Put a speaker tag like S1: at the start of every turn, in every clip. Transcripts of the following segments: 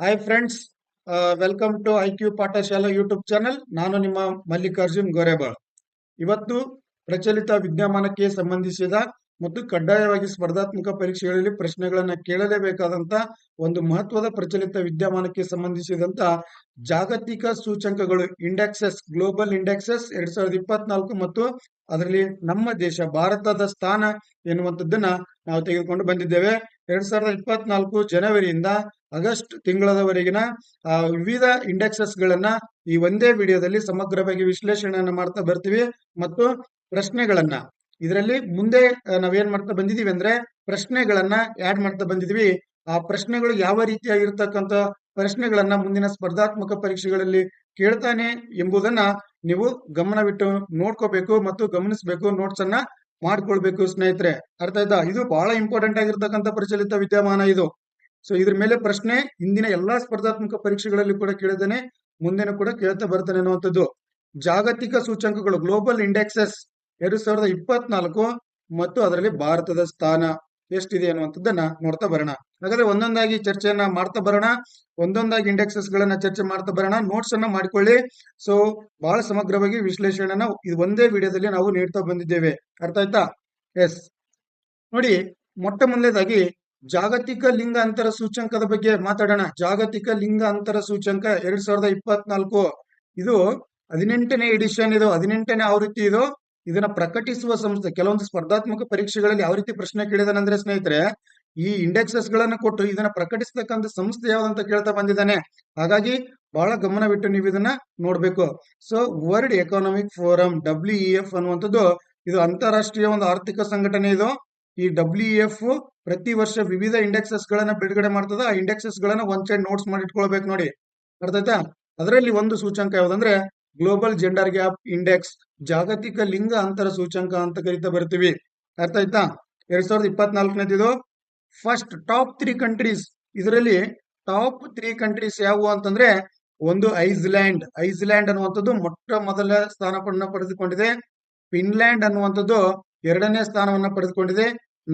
S1: Hi friends welcome to I Q Pathashala YouTube channel ನಾನು ನಿಮ್ಮ ಮಲ್ಲಿಕಾರ್ಜುನ್ ಗೋರೆಬಾಳ್ ಇವತ್ತು ಪ್ರಚಲಿತ ವಿದ್ಯಮಾನಕ್ಕೆ ಸಂಬಂಧಿಸಿದ ಮತ್ತು ಕಡ್ಡಾಯವಾಗಿ ಸ್ಪರ್ಧಾತ್ಮಕ ಪರೀಕ್ಷೆಗಳಲ್ಲಿ ಪ್ರಶ್ನೆಗಳನ್ನ ಕೇಳಲೇಬೇಕಾದಂತ ಒಂದು ಮಹತ್ವದ ಪ್ರಚಲಿತ ವಿದ್ಯಮಾನಕ್ಕೆ ಸಂಬಂಧಿಸಿದಂತ ಜಾಗತಿಕ ಸೂಚಂಕಗಳು ಇಂಡೆಕ್ಸಸ್, ಗ್ಲೋಬಲ್ ಇಂಡೆಕ್ಸಸ್ ಎರಡ್ ಸಾವಿರದ ಇಪ್ಪತ್ನಾಲ್ಕು ಮತ್ತು ಅದರಲ್ಲಿ ನಮ್ಮ ದೇಶ ಭಾರತದ ಸ್ಥಾನ ಎನ್ನುವಂಥದ್ದನ್ನ ನಾವು ತೆಗೆದುಕೊಂಡು ಬಂದಿದ್ದೇವೆ. ಎರಡ್ ಸಾವಿರದ ಇಪ್ಪತ್ನಾಲ್ಕು ಜನವರಿಯಿಂದ ಆಗಸ್ಟ್ ತಿಂಗಳವರೆಗಿನ ಆ, ವಿವಿಧ ಇಂಡೆಕ್ಸಸ್ ಗಳನ್ನ ಈ ಒಂದೇ ವಿಡಿಯೋದಲ್ಲಿ ಸಮಗ್ರವಾಗಿ ವಿಶ್ಲೇಷಣೆಯನ್ನು ಮಾಡ್ತಾ ಬರ್ತೀವಿ ಮತ್ತು ಪ್ರಶ್ನೆಗಳನ್ನ. ಇದರಲ್ಲಿ ಮುಂದೆ ನಾವೇನ್ ಮಾಡ್ತಾ ಬಂದಿದೀವಿ ಅಂದ್ರೆ ಪ್ರಶ್ನೆಗಳನ್ನ ಆಡ್ ಮಾಡ್ತಾ ಬಂದಿದೀವಿ. ಆ ಪ್ರಶ್ನೆಗಳು ಯಾವ ರೀತಿಯಾಗಿರ್ತಕ್ಕಂಥ ಪ್ರಶ್ನೆಗಳನ್ನ ಮುಂದಿನ ಸ್ಪರ್ಧಾತ್ಮಕ ಪರೀಕ್ಷೆಗಳಲ್ಲಿ ಕೇಳ್ತಾನೆ ಎಂಬುದನ್ನ ನೀವು ಗಮನವಿಟ್ಟು ನೋಡ್ಕೋಬೇಕು ಮತ್ತು ಗಮನಿಸಬೇಕು ನೋಟ್ಸ್ ಅನ್ನ ಮಾಡ್ಕೊಳ್ಬೇಕು ಸ್ನೇಹಿತರೆ. ಅರ್ಥ ಆಯ್ತಾ? ಇದು ಬಹಳ ಇಂಪಾರ್ಟೆಂಟ್ ಆಗಿರ್ತಕ್ಕಂಥ ಪ್ರಚಲಿತ ವಿದ್ಯಮಾನ ಇದು. ಸೊ ಇದ್ರ ಮೇಲೆ ಪ್ರಶ್ನೆ ಇಂದಿನ ಎಲ್ಲಾ ಸ್ಪರ್ಧಾತ್ಮಕ ಪರೀಕ್ಷೆಗಳಲ್ಲಿ ಕೂಡ ಕೇಳಿದ್ದೇನೆ. ಮುಂದೆನೂ ಕೂಡ ಕೇಳ್ತಾ ಬರ್ತಾನೆ ಅನ್ನುವಂಥದ್ದು. ಜಾಗತಿಕ ಸೂಚಂಕಗಳು ಗ್ಲೋಬಲ್ ಇಂಡೆಕ್ಸಸ್ ಎರಡ್ ಸಾವಿರದ ಇಪ್ಪತ್ನಾಲ್ಕು ಮತ್ತು ಅದರಲ್ಲಿ ಭಾರತದ ಸ್ಥಾನ ಎಷ್ಟಿದೆ ಅನ್ನುವಂಥದ್ದನ್ನ ನೋಡ್ತಾ ಬರೋಣ. ಹಾಗಾದ್ರೆ ಒಂದೊಂದಾಗಿ ಚರ್ಚೆಯನ್ನ ಮಾಡ್ತಾ ಬರೋಣ. ಒಂದೊಂದಾಗಿ ಇಂಡೆಕ್ಸಸ್ ಗಳನ್ನ ಚರ್ಚೆ ಮಾಡ್ತಾ ಬರೋಣ. ನೋಟ್ಸ್ ಅನ್ನ ಮಾಡ್ಕೊಳ್ಳಿ. ಸೊ ಬಹಳ ಸಮಗ್ರವಾಗಿ ವಿಶ್ಲೇಷಣೆನ ಇದು ಒಂದೇ ವಿಡಿಯೋದಲ್ಲಿ ನಾವು ನೀಡ್ತಾ ಬಂದಿದ್ದೇವೆ. ಅರ್ಥ ಆಯ್ತಾ? ಎಸ್ ನೋಡಿ, ಮೊಟ್ಟ ಮೊದಲನೇದಾಗಿ ಜಾಗತಿಕ ಲಿಂಗ ಅಂತರ ಸೂಚ್ಯಂಕದ ಬಗ್ಗೆ ಮಾತಾಡೋಣ. ಜಾಗತಿಕ ಲಿಂಗ ಅಂತರ ಸೂಚ್ಯಂಕ ಎರಡ್ ಸಾವಿರದ ಇಪ್ಪತ್ನಾಲ್ಕು. ಇದು ಹದಿನೆಂಟನೇ ಎಡಿಷನ್ ಇದು. ಹದಿನೆಂಟನೇ ಆವೃತ್ತಿ ಇದು. ಇದನ್ನ ಪ್ರಕಟಿಸುವ ಸಂಸ್ಥೆ, ಕೆಲವೊಂದು ಸ್ಪರ್ಧಾತ್ಮಕ ಪರೀಕ್ಷೆಗಳಲ್ಲಿ ಯಾವ ರೀತಿ ಪ್ರಶ್ನೆ ಕೇಳಿದಾನಂದ್ರೆ ಸ್ನೇಹಿತರೆ, ಈ ಇಂಡೆಕ್ಸಸ್ ಗಳನ್ನ ಕೊಟ್ಟು ಇದನ್ನ ಪ್ರಕಟಿಸತಕ್ಕಂಥ ಸಂಸ್ಥೆ ಯಾವ್ದಂತ ಕೇಳ್ತಾ ಬಂದಿದ್ದಾನೆ. ಹಾಗಾಗಿ ಬಹಳ ಗಮನವಿಟ್ಟು ನೀವು ಇದನ್ನ ನೋಡ್ಬೇಕು. So world economic forum W E F ಅನ್ನುವಂಥದ್ದು. ಇದು ಅಂತಾರಾಷ್ಟ್ರೀಯ ಒಂದು ಆರ್ಥಿಕ ಸಂಘಟನೆ ಇದು. ಈ ಡಬ್ಲ್ಯೂ ಎಫ್ ಪ್ರತಿ ವರ್ಷ ವಿವಿಧ ಇಂಡೆಕ್ಸಸ್ ಗಳನ್ನ ಬಿಡುಗಡೆ ಮಾಡ್ತದ. ಆ ಇಂಡೆಕ್ಸಸ್ ಗಳನ್ನ ಒಂದ್ ಸೈಡ್ ನೋಟ್ಸ್ ಮಾಡಿ ಇಟ್ಕೊಳ್ಬೇಕು ನೋಡಿ. ಅರ್ಥ ಆಯ್ತಾ? ಅದರಲ್ಲಿ ಒಂದು ಸೂಚಂಕ ಯಾವ್ದಂದ್ರೆ ಗ್ಲೋಬಲ್ ಜೆಂಡರ್ ಗ್ಯಾಪ್ ಇಂಡೆಕ್ಸ್ ಜಾಗತಿಕ ಲಿಂಗ ಅಂತರ ಸೂಚಂಕ ಅಂತ ಕರಿತಾ ಬರ್ತೀವಿ. ಅರ್ಥ ಆಯ್ತಾ? ಎರಡ್ ಸಾವಿರದ ಇಪ್ಪತ್ನಾಲ್ಕನೇದಿದು ಫಸ್ಟ್ ಟಾಪ್ ತ್ರೀ ಕಂಟ್ರೀಸ್ ಇದರಲ್ಲಿ ಟಾಪ್ ತ್ರೀ ಕಂಟ್ರೀಸ್ ಯಾವುವು ಅಂತಂದ್ರೆ ಒಂದು ಐಸ್ಲ್ಯಾಂಡ್. ಐಸ್ಲ್ಯಾಂಡ್ ಅನ್ನುವಂಥದ್ದು ಮೊಟ್ಟ ಮೊದಲ ಸ್ಥಾನವನ್ನು ಪಡೆದುಕೊಂಡಿದೆ. ಫಿನ್ಲ್ಯಾಂಡ್ ಅನ್ನುವಂಥದ್ದು ಎರಡನೇ ಸ್ಥಾನವನ್ನ ಪಡೆದುಕೊಂಡಿದೆ.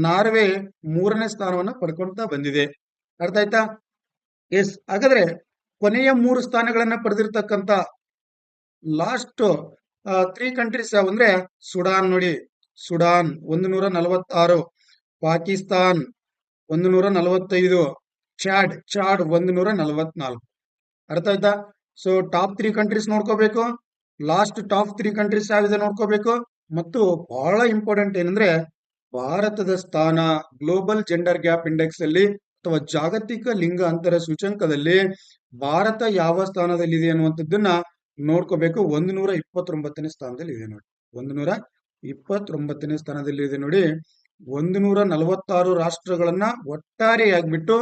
S1: ನಾರ್ವೆ ಮೂರನೇ ಸ್ಥಾನವನ್ನ ಪಡ್ಕೊಳ್ತಾ ಬಂದಿದೆ. ಅರ್ಥ ಆಯ್ತಾ? ಎಸ್, ಹಾಗಾದ್ರೆ ಕೊನೆಯ ಮೂರು ಸ್ಥಾನಗಳನ್ನ ಪಡೆದಿರ್ತಕ್ಕಂತ ಲಾಸ್ಟ್ ತ್ರೀ ಕಂಟ್ರೀಸ್ ಯಾವಂದ್ರೆ ಸುಡಾನ್ ನೋಡಿ. ಸುಡಾನ್ ಒಂದು ನೂರ ನಲವತ್ತಾರು ಪಾಕಿಸ್ತಾನ್ ಒಂದು ನೂರ ನಲವತ್ತೈದು ಚಾಡ್ ಚಾಡ್ ಒಂದು ನೂರ ನಲವತ್ನಾಲ್ಕು ಅರ್ಥ ಆಯ್ತಾ? ಸೊ ಟಾಪ್ ತ್ರೀ ಕಂಟ್ರೀಸ್ ನೋಡ್ಕೋಬೇಕು. ಲಾಸ್ಟ್ ಟಾಪ್ ತ್ರೀ ಕಂಟ್ರೀಸ್ ಯಾವಿದೆ ನೋಡ್ಕೋಬೇಕು? ಮತ್ತು ಬಹಳ ಇಂಪಾರ್ಟೆಂಟ್ ಏನಂದ್ರೆ ಭಾರತದ ಸ್ಥಾನ ಗ್ಲೋಬಲ್ ಜೆಂಡರ್ ಗ್ಯಾಪ್ ಇಂಡೆಕ್ಸ್ ಅಲ್ಲಿ ಅಥವಾ ಜಾಗತಿಕ ಲಿಂಗ ಅಂತರ ಸೂಚಂಕದಲ್ಲಿ ಭಾರತ ಯಾವ ಸ್ಥಾನದಲ್ಲಿದೆ ಅನ್ನುವಂಥದ್ದನ್ನ ನೋಡ್ಕೋಬೇಕು. ಒಂದು ನೂರ ಇಪ್ಪತ್ತೊಂಬತ್ತನೇ ಸ್ಥಾನದಲ್ಲಿ ಇದೆ ನೋಡಿ. ಒಂದು ನೂರ ಇಪ್ಪತ್ತೊಂಬತ್ತನೇ ಸ್ಥಾನದಲ್ಲಿ ಇದೆ ನೋಡಿ. ಒಂದು ನೂರ ನಲವತ್ತಾರು ರಾಷ್ಟ್ರಗಳನ್ನ ಒಟ್ಟಾರೆಯಾಗ್ಬಿಟ್ಟು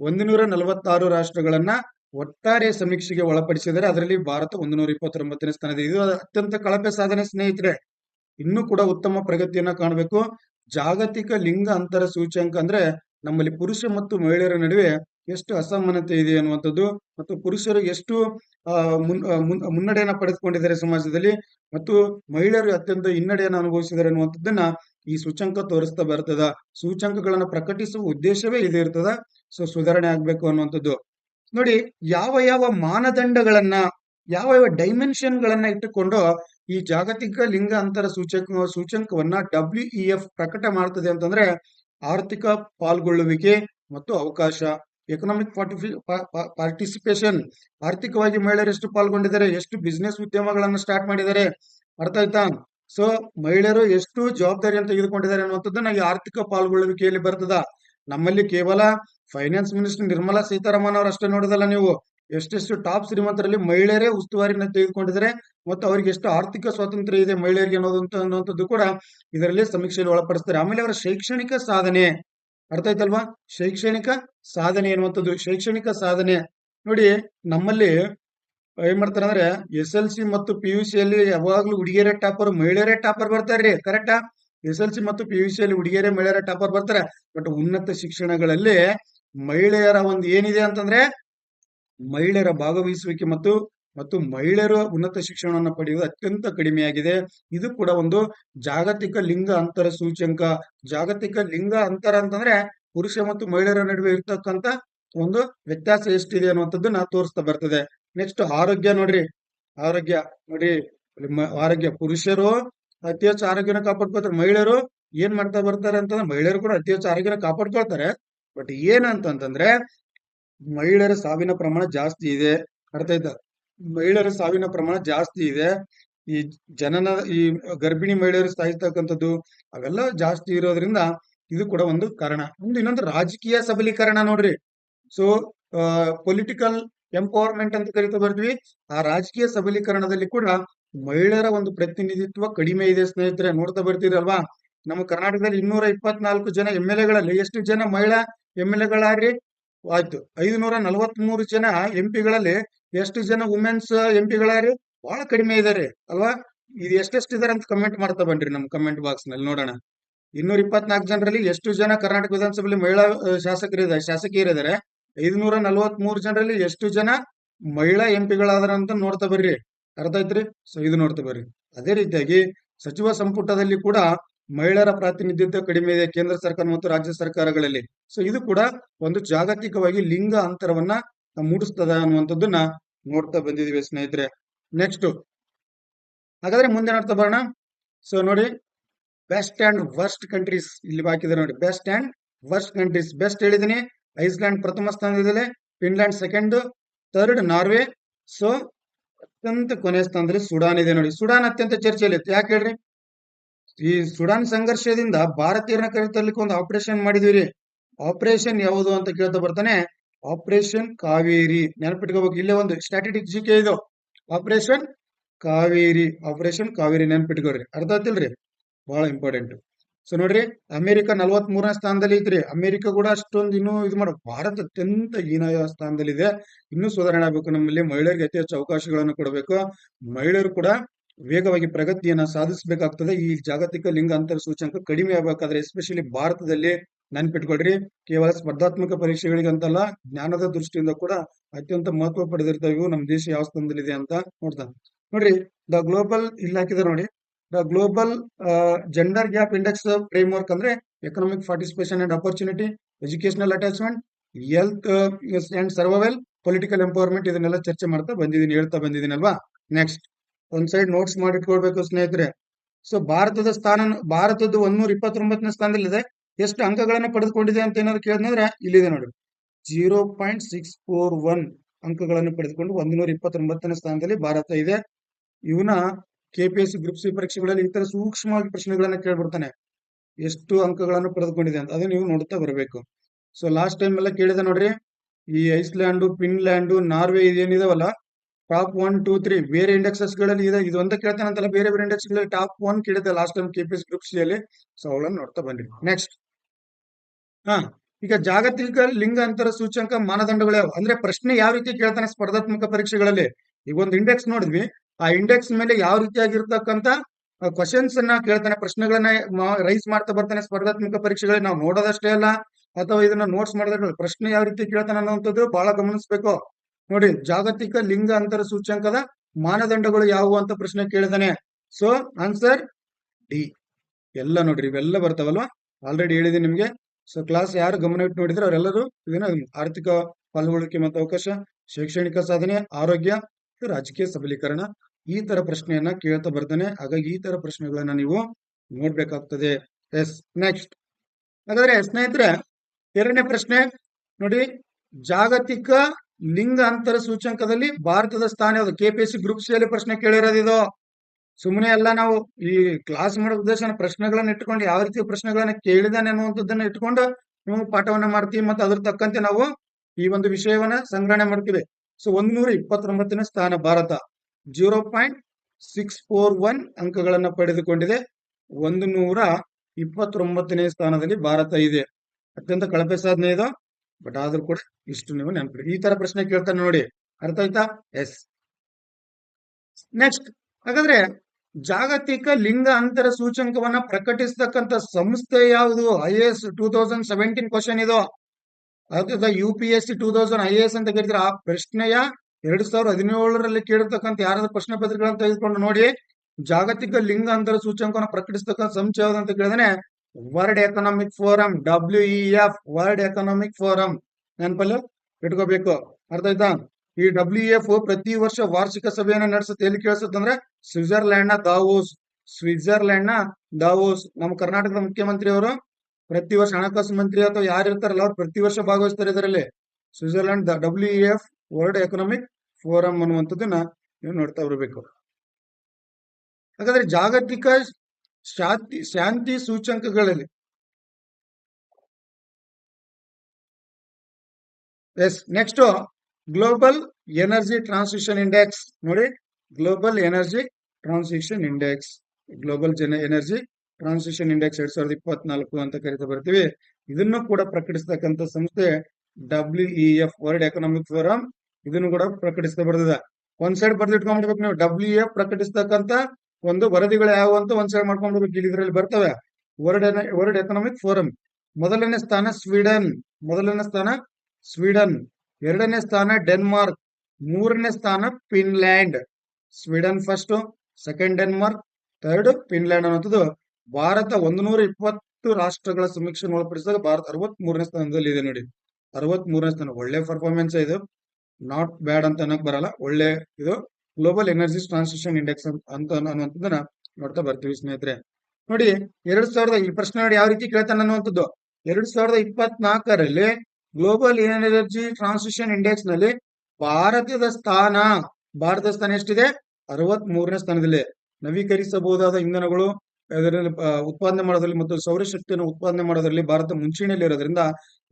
S1: ಒಂದು ನೂರ ನಲವತ್ತಾರು ರಾಷ್ಟ್ರಗಳನ್ನ ಒಟ್ಟಾರೆ ಸಮೀಕ್ಷೆಗೆ ಒಳಪಡಿಸಿದರೆ ಅದರಲ್ಲಿ ಭಾರತ ಒಂದು ನೂರ ಇಪ್ಪತ್ತೊಂಬತ್ತನೇ ಸ್ಥಾನದಲ್ಲಿ ಇದು ಅತ್ಯಂತ ಕಳಪೆ ಸಾಧನೆ ಸ್ನೇಹಿತರೆ. ಇನ್ನೂ ಕೂಡ ಉತ್ತಮ ಪ್ರಗತಿಯನ್ನ ಕಾಣಬೇಕು. ಜಾಗತಿಕ ಲಿಂಗ ಅಂತರ ಸೂಚ್ಯಂಕ ಅಂದ್ರೆ ನಮ್ಮಲ್ಲಿ ಪುರುಷ ಮತ್ತು ಮಹಿಳೆಯರ ನಡುವೆ ಎಷ್ಟು ಅಸಮಾನತೆ ಇದೆ ಅನ್ನುವಂಥದ್ದು ಮತ್ತು ಪುರುಷರು ಎಷ್ಟು ಮುನ್ನಡೆಯನ್ನ ಪಡೆದುಕೊಂಡಿದ್ದಾರೆ ಸಮಾಜದಲ್ಲಿ ಮತ್ತು ಮಹಿಳೆಯರು ಅತ್ಯಂತ ಹಿನ್ನಡೆಯನ್ನು ಅನುಭವಿಸಿದ್ದಾರೆ ಅನ್ನುವಂಥದ್ದನ್ನ ಈ ಸೂಚಂಕ ತೋರಿಸ್ತಾ ಬರ್ತದ. ಸೂಚಂಕಗಳನ್ನು ಪ್ರಕಟಿಸುವ ಉದ್ದೇಶವೇ ಇದೆ ಇರ್ತದ. ಸೊ, ಸುಧಾರಣೆ ಆಗ್ಬೇಕು ಅನ್ನುವಂಥದ್ದು. ನೋಡಿ, ಯಾವ ಯಾವ ಮಾನದಂಡಗಳನ್ನ, ಯಾವ ಯಾವ ಡೈಮೆನ್ಷನ್ ಗಳನ್ನ ಇಟ್ಟುಕೊಂಡು ಈ ಜಾಗತಿಕ ಲಿಂಗ ಅಂತರ ಸೂಚಕ ಸೂಚ್ಯಂಕವನ್ನ ಡಬ್ಲ್ಯೂ ಇ ಎಫ್ ಪ್ರಕಟ ಮಾಡ್ತದೆ ಅಂತಂದ್ರೆ ಆರ್ಥಿಕ ಪಾಲ್ಗೊಳ್ಳುವಿಕೆ ಮತ್ತು ಅವಕಾಶ ಎಕನಾಮಿಕ್ ಪಾರ್ಟಿಫಿ ಪಾರ್ಟಿಸಿಪೇಷನ್ ಆರ್ಥಿಕವಾಗಿ ಮಹಿಳೆಯರು ಎಷ್ಟು ಪಾಲ್ಗೊಂಡಿದ್ದಾರೆ, ಎಷ್ಟು ಬಿಸ್ನೆಸ್ ಉದ್ಯಮಗಳನ್ನ ಸ್ಟಾರ್ಟ್ ಮಾಡಿದ್ದಾರೆ. ಅರ್ಥ ಆಯ್ತಾ? ಸೊ ಮಹಿಳೆಯರು ಎಷ್ಟು ಜವಾಬ್ದಾರಿಯನ್ನು ತೆಗೆದುಕೊಂಡಿದ್ದಾರೆ ಅನ್ನುವಂಥದ್ದನ್ನ ಈ ಆರ್ಥಿಕ ಪಾಲ್ಗೊಳ್ಳುವಿಕೆಯಲ್ಲಿ ಬರ್ತದ. ನಮ್ಮಲ್ಲಿ ಕೇವಲ ಫೈನಾನ್ಸ್ ಮಿನಿಸ್ಟರ್ ನಿರ್ಮಲಾ ಸೀತಾರಾಮನ್ ಅವರಷ್ಟೇ ನೋಡೋದಲ್ಲ ನೀವು. ಎಷ್ಟೆಷ್ಟು ಟಾಪ್ ಶ್ರೀಮಂತರಲ್ಲಿ ಮಹಿಳೆಯರೇ ಉಸ್ತುವಾರಿನ ತೆಗೆದುಕೊಂಡಿದ್ದಾರೆ ಮತ್ತು ಅವರಿಗೆ ಎಷ್ಟು ಆರ್ಥಿಕ ಸ್ವಾತಂತ್ರ್ಯ ಇದೆ ಮಹಿಳೆಯರಿಗೆ ಅನ್ನೋದು ಅಂತ ಅನ್ನುವಂಥದ್ದು ಕೂಡ ಇದರಲ್ಲಿ ಸಮೀಕ್ಷೆಯಲ್ಲಿ ಒಳಪಡಿಸ್ತಾರೆ. ಆಮೇಲೆ ಅವರ ಶೈಕ್ಷಣಿಕ ಸಾಧನೆ. ಅರ್ಥ ಆಯ್ತಲ್ವಾ? ಶೈಕ್ಷಣಿಕ ಸಾಧನೆ ಎನ್ನುವಂಥದ್ದು. ಶೈಕ್ಷಣಿಕ ಸಾಧನೆ. ನೋಡಿ, ನಮ್ಮಲ್ಲಿ ಏನ್ ಮಾಡ್ತಾರೆ ಅಂದ್ರೆ ಎಸ್ ಎಲ್ ಸಿ ಮತ್ತು ಪಿ ಯು ಸಿ ಅಲ್ಲಿ ಯಾವಾಗ್ಲೂ ಹುಡುಗಿಯರೇ ಟಾಪರ್, ಮಹಿಳೆಯರೇ ಟಾಪರ್ ಬರ್ತಾರ್ರಿ ಕರೆಕ್ಟಾ? ಎಸ್ ಎಲ್ ಸಿ ಮತ್ತು ಪಿ ಯು ಸಿ ಅಲ್ಲಿ ಹುಡುಗಿಯರೇ, ಮಹಿಳೆಯರೇ ಟಾಪರ್ ಬರ್ತಾರೆ. ಬಟ್ ಉನ್ನತ ಶಿಕ್ಷಣಗಳಲ್ಲಿ ಮಹಿಳೆಯರ ಒಂದು ಏನಿದೆ ಅಂತಂದ್ರೆ ಮಹಿಳೆಯರ ಭಾಗವಹಿಸುವಿಕೆ ಮತ್ತು ಮತ್ತು ಮಹಿಳೆಯರ ಉನ್ನತ ಶಿಕ್ಷಣವನ್ನು ಪಡೆಯುವುದು ಅತ್ಯಂತ ಕಡಿಮೆಯಾಗಿದೆ. ಇದು ಕೂಡ ಒಂದು ಜಾಗತಿಕ ಲಿಂಗ ಅಂತರ ಸೂಚ್ಯಂಕ. ಜಾಗತಿಕ ಲಿಂಗ ಅಂತರ ಅಂತಂದ್ರೆ ಪುರುಷ ಮತ್ತು ಮಹಿಳೆಯರ ನಡುವೆ ಇರತಕ್ಕಂತ ಒಂದು ವ್ಯತ್ಯಾಸ ಎಷ್ಟಿದೆ ಅನ್ನುವಂಥದ್ದನ್ನ ತೋರಿಸ್ತಾ ಬರ್ತದೆ. ನೆಕ್ಸ್ಟ್ ಆರೋಗ್ಯ ನೋಡ್ರಿ. ಆರೋಗ್ಯ ನೋಡಿ ಆರೋಗ್ಯ ಪುರುಷರು ಅತಿ ಹೆಚ್ಚು ಆರೋಗ್ಯನ ಕಾಪಾಡ್ಕೊಳ್ತಾರೆ. ಮಹಿಳೆಯರು ಏನ್ ಮಾಡ್ತಾ ಬರ್ತಾರೆ ಅಂತಂದ್ರೆ ಮಹಿಳೆಯರು ಕೂಡ ಅತಿ ಹೆಚ್ಚು ಆರೋಗ್ಯನ ಕಾಪಾಡ್ಕೊಳ್ತಾರೆ. ಬಟ್ ಏನಂತಂತಂದ್ರೆ ಮಹಿಳೆಯರ ಸಾವಿನ ಪ್ರಮಾಣ ಜಾಸ್ತಿ ಇದೆ ಅರ್ಥ ಆಯ್ತಾ? ಮಹಿಳೆಯರ ಸಾವಿನ ಪ್ರಮಾಣ ಜಾಸ್ತಿ ಇದೆ. ಈ ಜನನ, ಈ ಗರ್ಭಿಣಿ ಮಹಿಳೆಯರು ಸಾಯಿಸ್ತಕ್ಕಂಥದ್ದು ಅವೆಲ್ಲ ಜಾಸ್ತಿ ಇರೋದ್ರಿಂದ ಇದು ಕೂಡ ಒಂದು ಕಾರಣ. ಒಂದು ಇನ್ನೊಂದು ರಾಜಕೀಯ ಸಬಲೀಕರಣ ನೋಡ್ರಿ. ಸೊ ಪೊಲಿಟಿಕಲ್ ಎಂಪವರ್ಮೆಂಟ್ ಅಂತ ಕರಿತಾ ಬರ್ತೀವಿ ಆ ರಾಜಕೀಯ ಸಬಲೀಕರಣದಲ್ಲಿ ಕೂಡ ಮಹಿಳೆಯರ ಒಂದು ಪ್ರತಿನಿಧಿತ್ವ ಕಡಿಮೆ ಇದೆ ಸ್ನೇಹಿತರೆ. ನೋಡ್ತಾ ಬರ್ತೀರಲ್ವಾ? ನಮ್ಮ ಕರ್ನಾಟಕದಲ್ಲಿ ಇನ್ನೂರ ಇಪ್ಪತ್ನಾಲ್ಕು ಜನ ಎಂ ಎಲ್ ಎಷ್ಟು ಜನ ಮಹಿಳಾ ಎಂ ಎಲ್ ಎಗಳಾರಿ ಆಯ್ತು. ಐದುನೂರ ನಲವತ್ಮೂರು ಜನ ಎಂ ಪಿಗಳಲ್ಲಿ ಎಷ್ಟು ಜನ ವುಮೆನ್ಸ್ ಎಂ ಪಿಗಳಾರಿ ಬಹಳ ಕಡಿಮೆ ಇದಾರೆ, ಅಲ್ವಾ? ಇದು ಎಷ್ಟೆಷ್ಟು ಇದಾರೆ ಅಂತ ಕಮೆಂಟ್ ಮಾಡ್ತಾ ಬನ್ರಿ ನಮ್ಮ ಕಮೆಂಟ್ ಬಾಕ್ಸ್ನಲ್ಲಿ, ನೋಡೋಣ. ಇನ್ನೂರ ಇಪ್ಪತ್ನಾಲ್ಕು ಜನರಲ್ಲಿ ಎಷ್ಟು ಜನ ಕರ್ನಾಟಕ ವಿಧಾನಸಭೆಯಲ್ಲಿ ಮಹಿಳಾ ಶಾಸಕರು ಶಾಸಕರಿದ್ದಾರೆ, ಶಾಸಕಿಯರಿದ್ದಾರೆ? ಐದುನೂರ ನಲವತ್ಮೂರು ಜನರಲ್ಲಿ ಎಷ್ಟು ಜನ ಮಹಿಳಾ ಎಂ ಪಿಗಳಾದ್ರ ಅಂತ ನೋಡ್ತಾ ಬರ್ರಿ. ಅರ್ಥ ಆಯ್ತ್ರಿ? ಸೊ ಇದು ನೋಡ್ತಾ ಬರ್ರಿ. ಅದೇ ರೀತಿಯಾಗಿ ಸಚಿವ ಸಂಪುಟದಲ್ಲಿ ಕೂಡ ಮಹಿಳೆಯರ ಪ್ರಾತಿನಿಧ್ಯತೆ ಕಡಿಮೆ ಇದೆ ಕೇಂದ್ರ ಸರ್ಕಾರ ಮತ್ತು ರಾಜ್ಯ ಸರ್ಕಾರಗಳಲ್ಲಿ. ಸೊ ಇದು ಕೂಡ ಒಂದು ಜಾಗತಿಕವಾಗಿ ಲಿಂಗ ಅಂತರವನ್ನ ಮೂಡಿಸ್ತದ ಅನ್ನುವಂಥದ್ದನ್ನ ನೋಡ್ತಾ ಬಂದಿದೀವಿ ಸ್ನೇಹಿತರೆ. ನೆಕ್ಸ್ಟ್ ಹಾಗಾದ್ರೆ ಮುಂದೆ ನೋಡ್ತಾ ಬರೋಣ. ಸೊ ನೋಡಿ ಬೆಸ್ಟ್ ಅಂಡ್ ವರ್ಸ್ಟ್ ಕಂಟ್ರೀಸ್ ಇಲ್ಲಿ ಹಾಕಿದ್ರೆ ನೋಡಿ. Best and worst countries best ಹೇಳಿದೀನಿ. ಐಸ್ಲ್ಯಾಂಡ್ ಪ್ರಥಮ ಸ್ಥಾನದಲ್ಲಿ Finland second third Norway so ಅತ್ಯಂತ ಕೊನೆ ಸ್ಥಾನದಲ್ಲಿ ಸುಡಾನ್ ಇದೆ ನೋಡಿ. ಸುಡಾನ್ ಅತ್ಯಂತ ಚರ್ಚೆಯಲ್ಲಿ ಯಾಕೆ ಹೇಳ್ರಿ? ಈ ಸುಡಾನ್ ಸಂಘರ್ಷದಿಂದ ಭಾರತೀಯರನ್ನ ಕರೆತರ್ಲಿಕ್ಕೆ ಒಂದು ಆಪರೇಷನ್ ಮಾಡಿದ್ವಿ ಆಪರೇಷನ್ ಯಾವುದು ಅಂತ ಕೇಳ್ತಾ ಬರ್ತಾನೆ. ಆಪರೇಷನ್ ಕಾವೇರಿ. ನೆನಪಿಟ್ಕೋಬೇಕು, ಇಲ್ಲೇ ಒಂದು ಸ್ಟ್ಯಾಟಿಟಿಕ್ ಜಿ ಕೆ ಇದು. ಆಪರೇಷನ್ ಕಾವೇರಿ. ಆಪರೇಷನ್ ಕಾವೇರಿ ನೆನ್ಪಿಟ್ಕೊಳ್ರಿ ಅರ್ಥ ಆತಿಲ್ರಿ ಬಹಳ ಇಂಪಾರ್ಟೆಂಟ್ ಸೊ ನೋಡ್ರಿ, ಅಮೆರಿಕ ನಲವತ್ ಮೂರನೇ ಸ್ಥಾನದಲ್ಲಿ ಐತ್ರಿ. ಅಮೆರಿಕ ಕೂಡ ಅಷ್ಟೊಂದು ಇನ್ನೂ ಇದು ಮಾಡ, ಭಾರತ ಅತ್ಯಂತ ಹೀನಾಯ ಸ್ಥಾನದಲ್ಲಿದೆ. ಇನ್ನೂ ಸುಧಾರಣೆ ಆಗ್ಬೇಕು ನಮ್ಮಲ್ಲಿ. ಮಹಿಳೆಯರಿಗೆ ಅತಿ ಹೆಚ್ಚು ಅವಕಾಶಗಳನ್ನು ಕೊಡಬೇಕು. ಮಹಿಳೆಯರು ಕೂಡ ವೇಗವಾಗಿ ಪ್ರಗತಿಯನ್ನ ಸಾಧಿಸಬೇಕಾಗ್ತದೆ. ಈ ಜಾಗತಿಕ ಲಿಂಗ ಅಂತರ ಸೂಚ್ಯಂಕ ಕಡಿಮೆ ಆಗ್ಬೇಕಾದ್ರೆ ಎಸ್ಪೆಷಲಿ ಭಾರತದಲ್ಲಿ ನೆನ್ಪಿಟ್ಕೊಳ್ರಿ. ಕೇವಲ ಸ್ಪರ್ಧಾತ್ಮಕ ಪರೀಕ್ಷೆಗಳಿಗಂತಲ್ಲ, ಜ್ಞಾನದ ದೃಷ್ಟಿಯಿಂದ ಕೂಡ ಅತ್ಯಂತ ಮಹತ್ವ ಪಡೆದಿರ್ತವೆ ನಮ್ಮ ದೇಶ ಯಾವ ಸ್ಥಾನದಲ್ಲಿದೆ ಅಂತ ನೋಡ್ತಾನೆ. ನೋಡ್ರಿ, ದ ಗ್ಲೋಬಲ್ ಇಲ್ಲಿ ನೋಡಿ. The global gender gap index framework ಅಂದ್ರೆ economic participation and opportunity educational attachment health and survival political empowerment ಇದನ್ನೆಲ್ಲ ಚರ್ಚೆ ಮಾಡ್ತಾ ಬಂದಿದ್ದೀನಿ, ಹೇಳ್ತಾ ಬಂದಿದ್ದೀನಿ ಅಲ್ವಾ ನೆಕ್ಸ್ಟ್ ಒಂದ್ ಸೈಡ್ ನೋಟ್ಸ್ ಮಾಡಿಟ್ಕೊಳ್ಬೇಕು ಸ್ನೇಹಿತರೆ. ಸೊ ಭಾರತದ ಸ್ಥಾನ ಭಾರತದ ಒಂದೂರ ಇಪ್ಪತ್ತೊಂಬತ್ತನೇ ಸ್ಥಾನದಲ್ಲಿದೆ. ಎಷ್ಟು ಅಂಕಗಳನ್ನ ಪಡೆದುಕೊಂಡಿದೆ ಅಂತ ಏನಾದ್ರು ಕೇಳಿದ್ರೆ ಇಲ್ಲಿದೆ ನೋಡಿ. Zero point six four one ಅಂಕಗಳನ್ನು ಪಡೆದುಕೊಂಡು ಒಂದೂರ ಇಪ್ಪತ್ತೊಂಬತ್ತನೇ ಸ್ಥಾನದಲ್ಲಿ ಭಾರತ ಇದೆ. ಇವನ ಕೆಪಿಎಸ್ಸಿ ಗ್ರೂಪ್ ಸಿ ಪರೀಕ್ಷೆಗಳಲ್ಲಿ ಈ ತರ ಸೂಕ್ಷ್ಮವಾಗಿ ಪ್ರಶ್ನೆಗಳನ್ನ ಕೇಳ್ಬಿಡ್ತಾನೆ. ಎಷ್ಟು ಅಂಕಗಳನ್ನು ಪಡೆದುಕೊಂಡಿದೆ ಅಂತ. ಅದನ್ನ ನೀವು ನೋಡ್ತಾ ಬರಬೇಕು. ಸೊ ಲಾಸ್ಟ್ ಟೈಮ್ ಎಲ್ಲ ಕೇಳಿದೆ ನೋಡ್ರಿ. ಈ ಐಸ್ಲ್ಯಾಂಡು, ಫಿನ್ಲ್ಯಾಂಡು, ನಾರ್ವೆ ಇದೇನಿದಾವಲ್ಲ ಟಾಪ್ ಒನ್, ಟೂ, ತ್ರೀ, ಬೇರೆ ಇಂಡೆಕ್ಸಸ್ಗಳಲ್ಲಿ ಇದೆ ಇದು ಕೇಳ್ತಾನಂತಲ್ಲ ಬೇರೆ ಬೇರೆ ಇಂಡೆಕ್ಸ್ಗಳಲ್ಲಿ ಟಾಪ್ ಒನ್ ಕೇಳಿದೆ last time KPS group C ಅಲ್ಲಿ. ಸೊ ಅವಳನ್ನು ನೋಡ್ತಾ ಬನ್ನಿ. ನೆಕ್ಸ್ಟ್ ಹಾ, ಈಗ ಜಾಗತಿಕ ಲಿಂಗ ಅಂತರ ಸೂಚ್ಯಂಕ ಮಾನದಂಡಗಳು ಯಾವ ಅಂದ್ರೆ ಪ್ರಶ್ನೆ ಯಾವ ರೀತಿ ಕೇಳ್ತಾನೆ ಸ್ಪರ್ಧಾತ್ಮಕ ಪರೀಕ್ಷೆಗಳಲ್ಲಿ? ಈಗ ಒಂದು ಇಂಡೆಕ್ಸ್ ನೋಡಿದ್ವಿ. ಆ ಇಂಡೆಕ್ಸ್ ಮೇಲೆ ಯಾವ ರೀತಿಯಾಗಿರ್ತಕ್ಕಂಥ ಕ್ವಶನ್ಸ್ ಅನ್ನ ಕೇಳ್ತಾನೆ. ಪ್ರಶ್ನೆಗಳನ್ನ ರೈಸ್ ಮಾಡ್ತಾ ಬರ್ತಾನೆ ಸ್ಪರ್ಧಾತ್ಮಕ ಪರೀಕ್ಷೆಗಳಲ್ಲಿ. ನಾವು ನೋಡೋದಷ್ಟೇ ಅಲ್ಲ. ಅಥವಾ ಇದನ್ನ ನೋಟ್ಸ್ ಮಾಡಿದ್ರೆ ಪ್ರಶ್ನೆ ಯಾವ ರೀತಿ ಕೇಳ್ತಾನೆ ಅನ್ನೋವಂಥದ್ದು ಬಹಳ ಗಮನಿಸಬೇಕು. ನೋಡಿ, ಜಾಗತಿಕ ಲಿಂಗ ಅಂತರ ಸೂಚ್ಯಂಕದ ಮಾನದಂಡಗಳು ಯಾವುವು ಅಂತ ಪ್ರಶ್ನೆ ಕೇಳಿದಾನೆ. ಸೊ ಆನ್ಸರ್ ಡಿ ಎಲ್ಲ ನೋಡ್ರಿ, ಇವೆಲ್ಲ ಬರ್ತಾವಲ್ವಾ? ಆಲ್ರೆಡಿ ಹೇಳಿದೆ ನಿಮ್ಗೆ. ಸೊ ಕ್ಲಾಸ್ ಯಾರು ಗಮನ ಇಟ್ಟು ನೋಡಿದ್ರೆ ಅವರೆಲ್ಲರೂ ಏನೋ ಆರ್ಥಿಕ ಪಾಲ್ಗೊಳ್ಳಿಕೆ ಮತ್ತು ಅವಕಾಶ, ಶೈಕ್ಷಣಿಕ ಸಾಧನೆ, ಆರೋಗ್ಯ, ರಾಜಕೀಯ ಸಬಲೀಕರಣ ಈ ತರ ಪ್ರಶ್ನೆಯನ್ನ ಕೇಳ್ತಾ ಬರ್ತಾನೆ. ಹಾಗಾಗಿ ಈ ತರ ಪ್ರಶ್ನೆಗಳನ್ನ ನೀವು ನೋಡ್ಬೇಕಾಗ್ತದೆ. ಎಸ್ ನೆಕ್ಸ್ಟ್ ಹಾಗಾದ್ರೆ ಸ್ನೇಹಿತರೆ, ಎರಡನೇ ಪ್ರಶ್ನೆ ನೋಡಿ, ಜಾಗತಿಕ ಲಿಂಗ ಅಂತರ ಸೂಚ್ಯಂಕದಲ್ಲಿ ಭಾರತದ ಸ್ಥಾನ ಯಾವುದು? ಕೆಪಿಎಸ್ಸಿ ಗ್ರೂಪ್ ಸಿ ಅಲ್ಲಿ ಪ್ರಶ್ನೆ ಇದು. ಸುಮ್ಮನೆ ಎಲ್ಲ ನಾವು ಈ ಕ್ಲಾಸ್ ಮಾಡೋ ಉದ್ದೇಶ ಪ್ರಶ್ನೆಗಳನ್ನ ಇಟ್ಕೊಂಡು ಯಾವ ರೀತಿ ಪ್ರಶ್ನೆಗಳನ್ನ ಕೇಳಿದಾನೆ ಅನ್ನುವಂಥದ್ದನ್ನ ಇಟ್ಕೊಂಡು ನಾವು ಪಾಠವನ್ನ ಮಾಡ್ತೀವಿ ಮತ್ತೆ ಅದ್ರ ತಕ್ಕಂತೆ ನಾವು ಈ ಒಂದು ವಿಷಯವನ್ನ ಸಂಗ್ರಹಣೆ ಮಾಡ್ತೀವಿ. ಸೊ ಒಂದ್ನೂರ ಇಪ್ಪತ್ತೊಂಬತ್ತನೇ ಸ್ಥಾನ Bharat. Zero point six four one ಅಂಕಗಳನ್ನ ಪಡೆದುಕೊಂಡಿದೆ. ಒಂದು ನೂರ ಇಪ್ಪತ್ತೊಂಬತ್ತನೇ ಸ್ಥಾನದಲ್ಲಿ ಭಾರತ ಇದೆ. ಅತ್ಯಂತ ಕಳಪೆ ಸಾಧನೆ ಇದು. ಬಟ್ ಆದ್ರೂ ಕೂಡ ಇಷ್ಟು ನೀವು ನೆನಪಿಡಿ. ಈ ತರ ಪ್ರಶ್ನೆ ಕೇಳ್ತಾನೆ ನೋಡಿ. ಅರ್ಥ ಆಯ್ತಾ? ಎಸ್ ನೆಕ್ಸ್ಟ್ ಹಾಗಾದ್ರೆ ಜಾಗತಿಕ ಲಿಂಗ ಅಂತರ ಸೂಚಂಕವನ್ನ ಪ್ರಕಟಿಸತಕ್ಕಂತ ಸಂಸ್ಥೆ ಯಾವುದು? I S two thousand seventeen question ಇದು. U P S C two thousand I S ಅಂತ ಕರೀತಾರೆ ಆ ಪ್ರಶ್ನೆಯ ಎರಡ್ ಸಾವಿರದ ಹದಿನೇಳರಲ್ಲಿ ಕೇಳಿರ್ತಕ್ಕಂಥ ಯಾರಾದ್ರೂ ಪ್ರಶ್ನೆ ಪತ್ರಿಕೆಗಳನ್ನು ತೆಗೆದುಕೊಂಡು ನೋಡಿ. ಜಾಗತಿಕ ಲಿಂಗ ಅಂತರ ಸೂಚಂಕವನ್ನು ಪ್ರಕಟಿಸತಕ್ಕಂಥ ಸಂಸ್ಥೆ ಯಾವುದು ಅಂತ ಕೇಳಿದ್ರೆ world economic forum W E F world economic forum. ನೆನಪಲ್ಲ? ಇಟ್ಕೋಬೇಕು. ಅರ್ಥ ಆಯ್ತಾ ಈ ಡಬ್ಲ್ಯೂ ಎಫ್ ಪ್ರತಿ ವರ್ಷ ವಾರ್ಷಿಕ ಸಭೆಯನ್ನು ನಡೆಸುತ್ತೆ. ಎಲ್ಲಿ ಕೇಳಿಸುತ್ತಂದ್ರೆ ಸ್ವಿಟ್ಜರ್ಲ್ಯಾಂಡ್ನ ದಾವೋಸ್. ಸ್ವಿಟ್ಜರ್ಲ್ಯಾಂಡ್ನ ದಾವೋಸ್. ನಮ್ಮ ಕರ್ನಾಟಕದ ಮುಖ್ಯಮಂತ್ರಿ ಅವರು ಪ್ರತಿ ವರ್ಷ ಹಣಕಾಸು ಮಂತ್ರಿ ಅಥವಾ ಯಾರು ಇರ್ತಾರಲ್ಲ, ಅವ್ರು ಪ್ರತಿ ವರ್ಷ ಭಾಗವಹಿಸ್ತಾರೆ ಇದರಲ್ಲಿ. Switzerland W F World Economic Forum ಅನ್ನುವಂಥದ್ದನ್ನ ನೀವು ನೋಡ್ತಾ ಬರಬೇಕು. ಹಾಗಾದ್ರೆ ಜಾಗತಿಕ ಶಾಂತಿ ಶಾಂತಿ ಸೂಚಂಕಗಳಲ್ಲಿ. Yes next global energy transition index ನೋಡಿ global energy transition index global ಜನ ಎನರ್ಜಿ ಟ್ರಾನ್ಸಿಷನ್ ಇಂಡೆಕ್ಸ್ ಎರಡ್ ಸಾವಿರದ ಇಪ್ಪತ್ನಾಲ್ಕು ಅಂತ ಕರಿತಾ ಬರ್ತೀವಿ. ಇದನ್ನು ಕೂಡ ಪ್ರಕಟಿಸ್ತಕ್ಕಂಥ ಸಂಸ್ಥೆ ಡಬ್ಲ್ಯೂ ವರ್ಲ್ಡ್ ಎಕನಾಮಿಕ್ ಫೋರಂ ಇದನ್ನು ಕೂಡ ಪ್ರಕಟಿಸ್ತಾ ಬರ್ತದ. ಒಂದ್ ಸೈಡ್ ಬರ್ದಿಟ್ಕೊಂಡ್ಬಿಡ್ಬೇಕು ನೀವು. ಡಬ್ಲ್ಯೂ ಎಫ್ ಪ್ರಕಟಿಸ್ತಕ್ಕಂಥ ಒಂದು ವರದಿಗಳು ಯಾವ ಅಂತ ಒಂದ್ಸಲ ಮಾಡ್ಕೊಂಡ್ಬಿಡ್ಬೇಕು ಇಲ್ಲಿ ಇದರಲ್ಲಿ ಬರ್ತವೆ. World world economic forum. ಮೊದಲನೇ ಸ್ಥಾನ ಸ್ವೀಡನ್. ಮೊದಲನೇ ಸ್ಥಾನ ಸ್ವೀಡನ್. ಎರಡನೇ ಸ್ಥಾನ ಡೆನ್ಮಾರ್ಕ್. ಮೂರನೇ ಸ್ಥಾನ Finland. Sweden first second Denmark. Third Finland ಅನ್ನೋದು ಭಾರತ ಒಂದು ನೂರ ಇಪ್ಪತ್ತು ರಾಷ್ಟ್ರಗಳ ಸಮೀಕ್ಷೆ ಒಳಪಡಿಸಿದಾಗ ಭಾರತ ಅರವತ್ ಮೂರನೇ ಸ್ಥಾನದಲ್ಲಿ ಇದೆ ನೋಡಿ. ಅರವತ್ ಮೂರನೇ ಸ್ಥಾನ. ಒಳ್ಳೆ ಪರ್ಫಾರ್ಮೆನ್ಸ್ ಇದು. ನಾಟ್ ಬ್ಯಾಡ್ ಅಂತ ಅನ್ನಕ್ ಬರಲ್ಲ. ಒಳ್ಳೆ ಇದು. ಗ್ಲೋಬಲ್ ಎನರ್ಜಿ ಟ್ರಾನ್ಸಿಷನ್ ಇಂಡೆಕ್ಸ್ ಅಂತ ಅನ್ನುವಂಥದ್ದನ್ನ ನೋಡ್ತಾ ಬರ್ತೀವಿ ಸ್ನೇಹಿತರೆ. ನೋಡಿ, ಎರಡ್ ಸಾವಿರದ ಈ ಪ್ರಶ್ನೆ ನೋಡಿ ಯಾವ ರೀತಿ ಕೇಳ್ತಾನೆ ಅನ್ನುವಂಥದ್ದು. ಎರಡ್ ಸಾವಿರದ ಇಪ್ಪತ್ನಾಲ್ಕರಲ್ಲಿ ಗ್ಲೋಬಲ್ ಎನರ್ಜಿ ಟ್ರಾನ್ಸಿಷನ್ ಇಂಡೆಕ್ಸ್ನಲ್ಲಿ ಭಾರತದ ಸ್ಥಾನ ಭಾರತದ ಸ್ಥಾನ ಎಷ್ಟಿದೆ? ಅರವತ್ ಮೂರನೇ ಸ್ಥಾನದಲ್ಲಿ. ನವೀಕರಿಸಬಹುದಾದ ಇಂಧನಗಳು ಅದರಲ್ಲಿ ಉತ್ಪಾದನೆ ಮಾಡೋದ್ರಲ್ಲಿ ಮತ್ತು ಸೌರಶಕ್ತಿಯನ್ನು ಉತ್ಪಾದನೆ ಮಾಡೋದ್ರಲ್ಲಿ ಭಾರತ ಮುಂಚೂಣಿಯಲ್ಲಿ ಇರೋದ್ರಿಂದ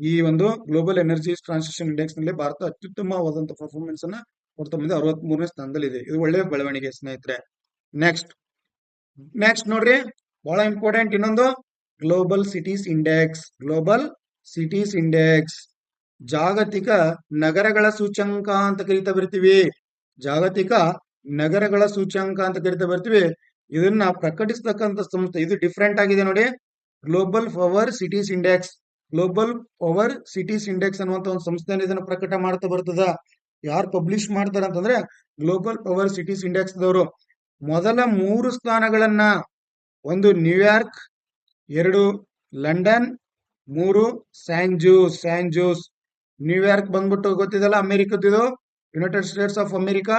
S1: ಈ ಒಂದು ಗ್ಲೋಬಲ್ ಎನರ್ಜಿ ಟ್ರಾನ್ಸಿಷನ್ ಇಂಡೆಕ್ಸ್ನಲ್ಲಿ ಭಾರತ ಅತ್ಯುತ್ತಮವಾದಂತಹ ಪರ್ಫಾರ್ಮೆನ್ಸ್ ಅನ್ನ ಕೊಡ್ತಾ ಬಂದಿದೆ ಅರವತ್ ಮೂರನೇ ಸ್ಥಾನದಲ್ಲಿ ಇದೆ. ಒಳ್ಳೆ ಬೆಳವಣಿಗೆ ಸ್ನೇಹಿತರೆ. ನೆಕ್ಸ್ಟ್ ನೆಕ್ಸ್ಟ್ ನೋಡ್ರಿ. ಬಹಳ ಇಂಪಾರ್ಟೆಂಟ್ ಇನ್ನೊಂದು. Global cities index global cities index ಜಾಗತಿಕ ನಗರಗಳ ಸೂಚ್ಯಂಕ ಅಂತ ಕರಿತಾ ಬರ್ತೀವಿ. ಜಾಗತಿಕ ನಗರಗಳ ಸೂಚ್ಯಂಕ ಅಂತ ಕರಿತಾ ಬರ್ತೀವಿ. ಇದನ್ನ ಪ್ರಕಟಿಸ್ತಕ್ಕಂಥ ಸಂಸ್ಥೆ, ಇದು ಡಿಫ್ರೆಂಟ್ ಆಗಿದೆ ನೋಡಿ. Global power cities index global power cities index ಅನ್ನುವಂತ ಒಂದು ಸಂಸ್ಥೆಯನ್ನು ಇದನ್ನ ಪ್ರಕಟ ಮಾಡ್ತಾ ಬರ್ತದ. ಯಾರು ಪಬ್ಲಿಷ್ ಮಾಡ್ತಾರೆ ಅಂತಂದ್ರೆ ಗ್ಲೋಬಲ್ ಪವರ್ ಸಿಟೀಸ್ ಇಂಡೆಕ್ಸ್ ದವರು. ಮೊದಲ ಮೂರು ಸ್ಥಾನಗಳನ್ನ ಒಂದು ನ್ಯೂಯಾರ್ಕ್ ಎರಡು ಲಂಡನ್ ಮೂರು San Jose San Jose New York ಬಂದ್ಬಿಟ್ಟು ಗೊತ್ತಿದಲ್ಲ ಅಮೆರಿಕದ್ದು United States of America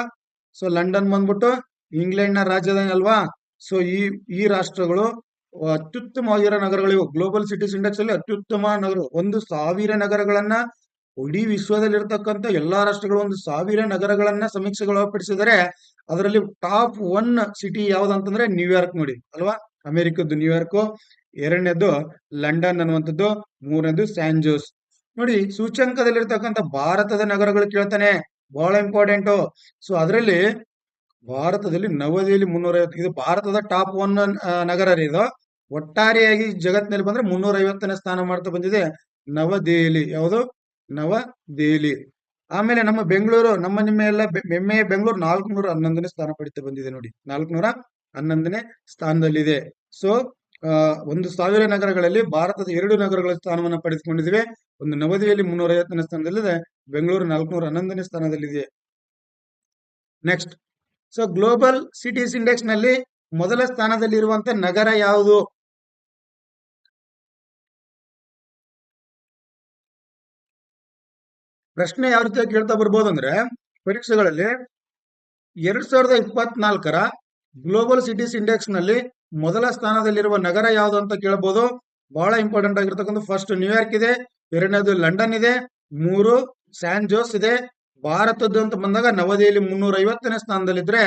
S1: so London ಬಂದ್ಬಿಟ್ಟು ಇಂಗ್ಲೆಂಡ್ನ ರಾಜಧಾನಿ ಅಲ್ವಾ? ಸೊ ಈ ಈ ರಾಷ್ಟ್ರಗಳು ಅತ್ಯುತ್ತಮವಾಗಿರೋ ನಗರಗಳಿವು. ಗ್ಲೋಬಲ್ ಸಿಟೀಸ್ ಇಂಡೆಕ್ಸ್ ಅಲ್ಲಿ ಅತ್ಯುತ್ತಮ ನಗರ ಒಂದು ಸಾವಿರ ನಗರಗಳನ್ನ ಇಡೀ ವಿಶ್ವದಲ್ಲಿ ಇರತಕ್ಕಂತ ಎಲ್ಲಾ ರಾಷ್ಟ್ರಗಳು ಒಂದು ಸಾವಿರ ನಗರಗಳನ್ನ ಸಮೀಕ್ಷೆಗಳು ಒಳಪಡಿಸಿದರೆ ಅದರಲ್ಲಿ ಟಾಪ್ ಒನ್ ಸಿಟಿ ಯಾವ್ದಂತಂದ್ರೆ ನ್ಯೂಯಾರ್ಕ್ ನೋಡಿ, ಅಲ್ವಾ? ಅಮೆರಿಕದ್ದು ನ್ಯೂಯಾರ್ಕ್ ಎರಡನೇದು ಲಂಡನ್ ಅನ್ನುವಂಥದ್ದು ಮೂರನೇದು ಸ್ಯಾನ್ ಜೋಸ್. ನೋಡಿ, ಸೂಚ್ಯಂಕದಲ್ಲಿರ್ತಕ್ಕಂಥ ಭಾರತದ ನಗರಗಳು ಕೇಳ್ತಾನೆ, ಬಹಳ ಇಂಪಾರ್ಟೆಂಟ್ ಸೊ ಅದರಲ್ಲಿ ಭಾರತದಲ್ಲಿ ನವದೆಹಲಿ ಮುನ್ನೂರ ಇದು ಭಾರತದ ಟಾಪ್ ಒನ್ ನಗರ ರೀ ಇದು. ಒಟ್ಟಾರೆಯಾಗಿ ಜಗತ್ತಿನಲ್ಲಿ ಬಂದ್ರೆ ಮುನ್ನೂರ ಐವತ್ತನೇ ಸ್ಥಾನ ಮಾಡ್ತಾ ಬಂದಿದೆ ನವದೆಹಲಿ. ಯಾವುದು? ನವದೆಹಲಿ. ಆಮೇಲೆ ನಮ್ಮ ಬೆಂಗಳೂರು, ನಮ್ಮ ನಿಮ್ಮ ಎಲ್ಲ ಎಮ್ಮೆ ಬೆಂಗಳೂರು ನಾಲ್ಕುನೂರ ಹನ್ನೊಂದನೇ ಸ್ಥಾನ ಪಡಿತಾ ಬಂದಿದೆ ನೋಡಿ. ನಾಲ್ಕುನೂರ ಹನ್ನೊಂದನೇ ಸ್ಥಾನದಲ್ಲಿದೆ. ಸೊ ಒಂದು ಸಾವಿರ ನಗರಗಳಲ್ಲಿ ಭಾರತದ ಎರಡು ನಗರಗಳ ಸ್ಥಾನವನ್ನು ಪಡೆದುಕೊಂಡಿದ್ದೇವೆ. ಒಂದು ನವದೆಹಲಿ ಮುನ್ನೂರ ಐವತ್ತನೇ ಸ್ಥಾನದಲ್ಲಿದೆ, ಬೆಂಗಳೂರು ನಾಲ್ಕುನೂರ ಹನ್ನೊಂದನೇ ಸ್ಥಾನದಲ್ಲಿದೆ. ನೆಕ್ಸ್ಟ್ ಸೊ ಗ್ಲೋಬಲ್ ಸಿಟೀಸ್ ಇಂಡೆಕ್ಸ್ನಲ್ಲಿ ಮೊದಲ ಸ್ಥಾನದಲ್ಲಿ ಇರುವಂತ ನಗರ ಯಾವುದು? ಪ್ರಶ್ನೆ ಯಾವ ರೀತಿಯಾಗಿ ಕೇಳ್ತಾ ಬರ್ಬೋದು ಅಂದ್ರೆ ಪರೀಕ್ಷೆಗಳಲ್ಲಿ ಎರಡ್ ಸಾವಿರದ ಇಪ್ಪತ್ನಾಲ್ಕರ ಗ್ಲೋಬಲ್ ಸಿಟೀಸ್ ಇಂಡೆಕ್ಸ್ನಲ್ಲಿ ಮೊದಲ ಸ್ಥಾನದಲ್ಲಿರುವ ನಗರ ಯಾವುದು ಅಂತ ಕೇಳಬಹುದು ಬಹಳ ಇಂಪಾರ್ಟೆಂಟ್ ಆಗಿರ್ತಕ್ಕಂಥ ಫಸ್ಟ್ ನ್ಯೂಯಾರ್ಕ್ ಇದೆ, ಎರಡನೇದು ಲಂಡನ್ ಇದೆ, ಮೂರು ಸ್ಯಾನ್ ಜೋಸ್ ಇದೆ. ಭಾರತದ್ದು ಅಂತ ಬಂದಾಗ ನವದೆಹಲಿ ಮುನ್ನೂರ ಐವತ್ತನೇ ಸ್ಥಾನದಲ್ಲಿದ್ರೆ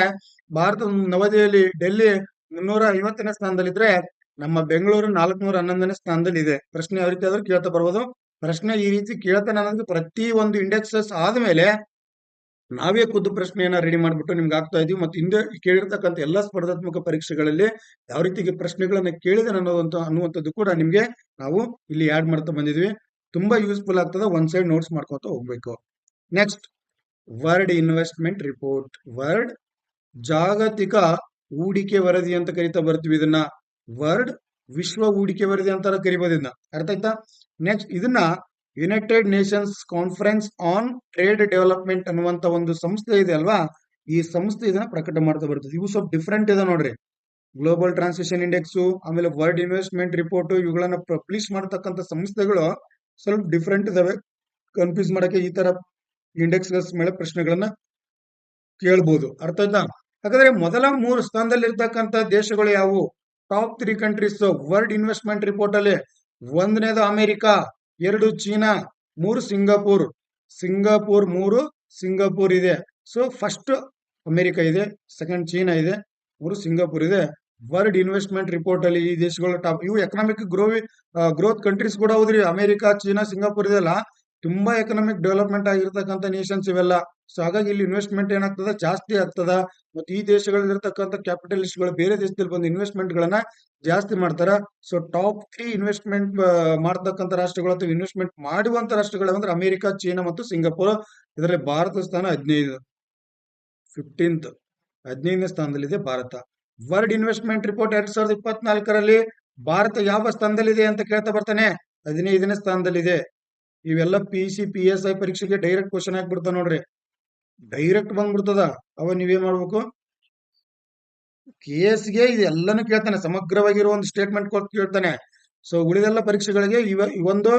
S1: ಭಾರತ ನವದೆಹಲಿ, ಡೆಲ್ಲಿ ಮುನ್ನೂರ ಐವತ್ತನೇ ಸ್ಥಾನದಲ್ಲಿದ್ರೆ, ನಮ್ಮ ಬೆಂಗಳೂರು ನಾಲ್ಕನೂರ ಹನ್ನೊಂದನೇ ಸ್ಥಾನದಲ್ಲಿ ಇದೆ ಪ್ರಶ್ನೆ ಯಾವ ರೀತಿ ಆದ್ರೂ ಕೇಳ್ತಾ ಬರ್ಬೋದು. ಪ್ರಶ್ನೆ ಈ ರೀತಿ ಕೇಳ್ತಾನೆ ಅನ್ನೋದು ಪ್ರತಿ ಒಂದು ಇಂಡೆಕ್ಸಸ್ ಆದ್ಮೇಲೆ ನಾವೇ ಖುದ್ದು ಪ್ರಶ್ನೆಯನ್ನ ರೆಡಿ ಮಾಡ್ಬಿಟ್ಟು ನಿಮ್ಗೆ ಆಗ್ತಾ ಇದೀವಿ. ಮತ್ತೆ ಹಿಂದೆ ಕೇಳಿರ್ತಕ್ಕಂಥ ಎಲ್ಲಾ ಸ್ಪರ್ಧಾತ್ಮಕ ಪರೀಕ್ಷೆಗಳಲ್ಲಿ ಯಾವ ರೀತಿಗೆ ಪ್ರಶ್ನೆಗಳನ್ನ ಕೇಳಿದೆ ಅನ್ನೋದಂತ, ಅನ್ನುವಂಥದ್ದು ಕೂಡ ನಿಮಗೆ ನಾವು ಇಲ್ಲಿ ಆಡ್ ಮಾಡ್ತಾ ಬಂದಿದ್ವಿ. ತುಂಬಾ ಯೂಸ್ಫುಲ್ ಆಗ್ತದೆ. ಒಂದ್ ಸೈಡ್ ನೋಟ್ಸ್ ಮಾಡ್ಕೊತ ಹೋಗ್ಬೇಕು. Next world investment report world ಜಾಗತಿಕ ಹೂಡಿಕೆ ವರದಿ ಅಂತ ಕರಿತಾ ಬರ್ತೀವಿ ಇದನ್ನ. ವರ್ಡ್ ವಿಶ್ವ ಹೂಡಿಕೆ ವರದಿ ಅಂತ ಕರಿಬೋದು ಇದನ್ನ ಅರ್ಥ ಆಯ್ತಾ? ನೆಕ್ಸ್ಟ್ ಇದನ್ನ United Nations conference on trade development ಅನ್ನುವಂತ ಒಂದು ಸಂಸ್ಥೆ ಇದೆ ಅಲ್ವಾ? ಈ ಸಂಸ್ಥೆ ಇದನ್ನ ಪ್ರಕಟ ಮಾಡ್ತಾ ಬರ್ತದೆ. ಇವು ಸ್ವಲ್ಪ ಡಿಫ್ರೆಂಟ್ ಇದೆ ನೋಡ್ರಿ. ಗ್ಲೋಬಲ್ ಟ್ರಾನ್ಸಿಷನ್ ಇಂಡೆಕ್ಸ್ ಆಮೇಲೆ ವರ್ಲ್ಡ್ ಇನ್ವೆಸ್ಟ್ಮೆಂಟ್ ರಿಪೋರ್ಟ್ ಇವುಗಳನ್ನ ಪಬ್ಲಿಷ್ ಮಾಡತಕ್ಕಂತ ಸಂಸ್ಥೆಗಳು ಸ್ವಲ್ಪ ಡಿಫ್ರೆಂಟ್ ಇದಾವೆ. ಕನ್ಫ್ಯೂಸ್ ಮಾಡಕ್ಕೆ ಈ ತರ ಇಂಡೆಕ್ಸ್ ಮೇಲೆ ಪ್ರಶ್ನೆಗಳನ್ನ ಕೇಳ್ಬೋದು. ಅರ್ಥ ಆಯ್ತಾ? ಹಾಗಾದ್ರೆ ಮೊದಲ ಮೂರು ಸ್ಥಾನದಲ್ಲಿ ಇರ್ತಕ್ಕಂಥ ದೇಶಗಳು ಯಾವುವು? Top three countries world investment report ಅಲ್ಲಿ ಒಂದನೇದು ಅಮೆರಿಕಾ, ಎರಡು ಚೀನಾ, ಮೂರು ಸಿಂಗಾಪುರ್. ಸಿಂಗಾಪುರ್ ಮೂರು, ಸಿಂಗಾಪುರ್ ಇದೆ. ಸೊ ಫಸ್ಟ್ ಅಮೆರಿಕ ಇದೆ ಸೆಕೆಂಡ್ ಚೀನಾ ಇದೆ, ಮೂರು ಸಿಂಗಾಪುರ್ ಇದೆ. ವರ್ಲ್ಡ್ ಇನ್ವೆಸ್ಟ್ಮೆಂಟ್ ರಿಪೋರ್ಟ್ ಅಲ್ಲಿ ಈ ದೇಶಗಳು ಟಾಪ್ ಇವು ಎಕನಾಮಿಕ್ ಗ್ರೋ ಗ್ರೋತ್ ಕಂಟ್ರೀಸ್ ಕೂಡ ಹೌದ್ರಿ. ಅಮೆರಿಕ, ಚೀನಾ, ಸಿಂಗಾಪುರ್ ಇದೆಲ್ಲ ತುಂಬಾ ಎಕನಾಮಿಕ್ ಡೆವಲಪ್ಮೆಂಟ್ ಆಗಿರ್ತಕ್ಕಂಥ ನೇಷನ್ಸ್ ಇವೆಲ್ಲ. ಸೊ ಹಾಗಾಗಿ ಇಲ್ಲಿ ಇನ್ವೆಸ್ಟ್ಮೆಂಟ್ ಏನಾಗ್ತದ? ಜಾಸ್ತಿ ಆಗ್ತದ. ಮತ್ತೆ ಈ ದೇಶಗಳಲ್ಲಿರ್ತಕ್ಕಂಥ ಕ್ಯಾಪಿಟಲಿಸ್ಟ್ಗಳು ಬೇರೆ ದೇಶದಲ್ಲಿ ಬಂದು ಇನ್ವೆಸ್ಟ್ಮೆಂಟ್ ಗಳನ್ನ ಜಾಸ್ತಿ ಮಾಡ್ತಾರ. ಸೊ ಟಾಪ್ ತ್ರೀ ಇನ್ವೆಸ್ಟ್ಮೆಂಟ್ ಮಾಡ್ತಕ್ಕಂಥ ರಾಷ್ಟ್ರಗಳು ಅಥವಾ ಇನ್ವೆಸ್ಟ್ಮೆಂಟ್ ಮಾಡುವಂತ ರಾಷ್ಟ್ರಗಳು ಅಂದ್ರೆ ಅಮೆರಿಕ, ಚೀನಾ ಮತ್ತು ಸಿಂಗಾಪುರ್. ಇದರಲ್ಲಿ ಭಾರತ ಸ್ಥಾನ ಹದಿನೈದು. ಫಿಫ್ಟೀನ್ತ್ ಹದಿನೈದನೇ ಸ್ಥಾನದಲ್ಲಿದೆ ಭಾರತ. ವರ್ಲ್ಡ್ ಇನ್ವೆಸ್ಟ್ಮೆಂಟ್ ರಿಪೋರ್ಟ್ ಎರಡ್ ಸಾವಿರದ ಇಪ್ಪತ್ನಾಲ್ಕರಲ್ಲಿ ಭಾರತ ಯಾವ ಸ್ಥಾನದಲ್ಲಿದೆ ಅಂತ ಕೇಳ್ತಾ ಬರ್ತಾನೆ? ಹದಿನೈದನೇ ಸ್ಥಾನದಲ್ಲಿದೆ. ಇವೆಲ್ಲ P C P S I ಪರೀಕ್ಷೆಗೆ ಡೈರೆಕ್ಟ್ ಕ್ವಶನ್ ಹಾಕ್ಬಿಡ್ತಾವ ನೋಡ್ರಿ? ಡೈರೆಕ್ಟ್ ಬಂದ್ಬಿಡ್ತದ. ಅವ ನೀವೇನ್ ಮಾಡ್ಬೇಕು? ಗೆ ಇದೆಲ್ಲಾನು ಕೇಳ್ತಾನೆ ಸಮಗ್ರವಾಗಿರುವ ಒಂದು ಸ್ಟೇಟ್ಮೆಂಟ್ ಕೊಟ್ಟು ಕೇಳ್ತಾನೆ. ಸೊ ಉಳಿದೆಲ್ಲ ಪರೀಕ್ಷೆಗಳಿಗೆ ಇವ, ಇವೊಂದು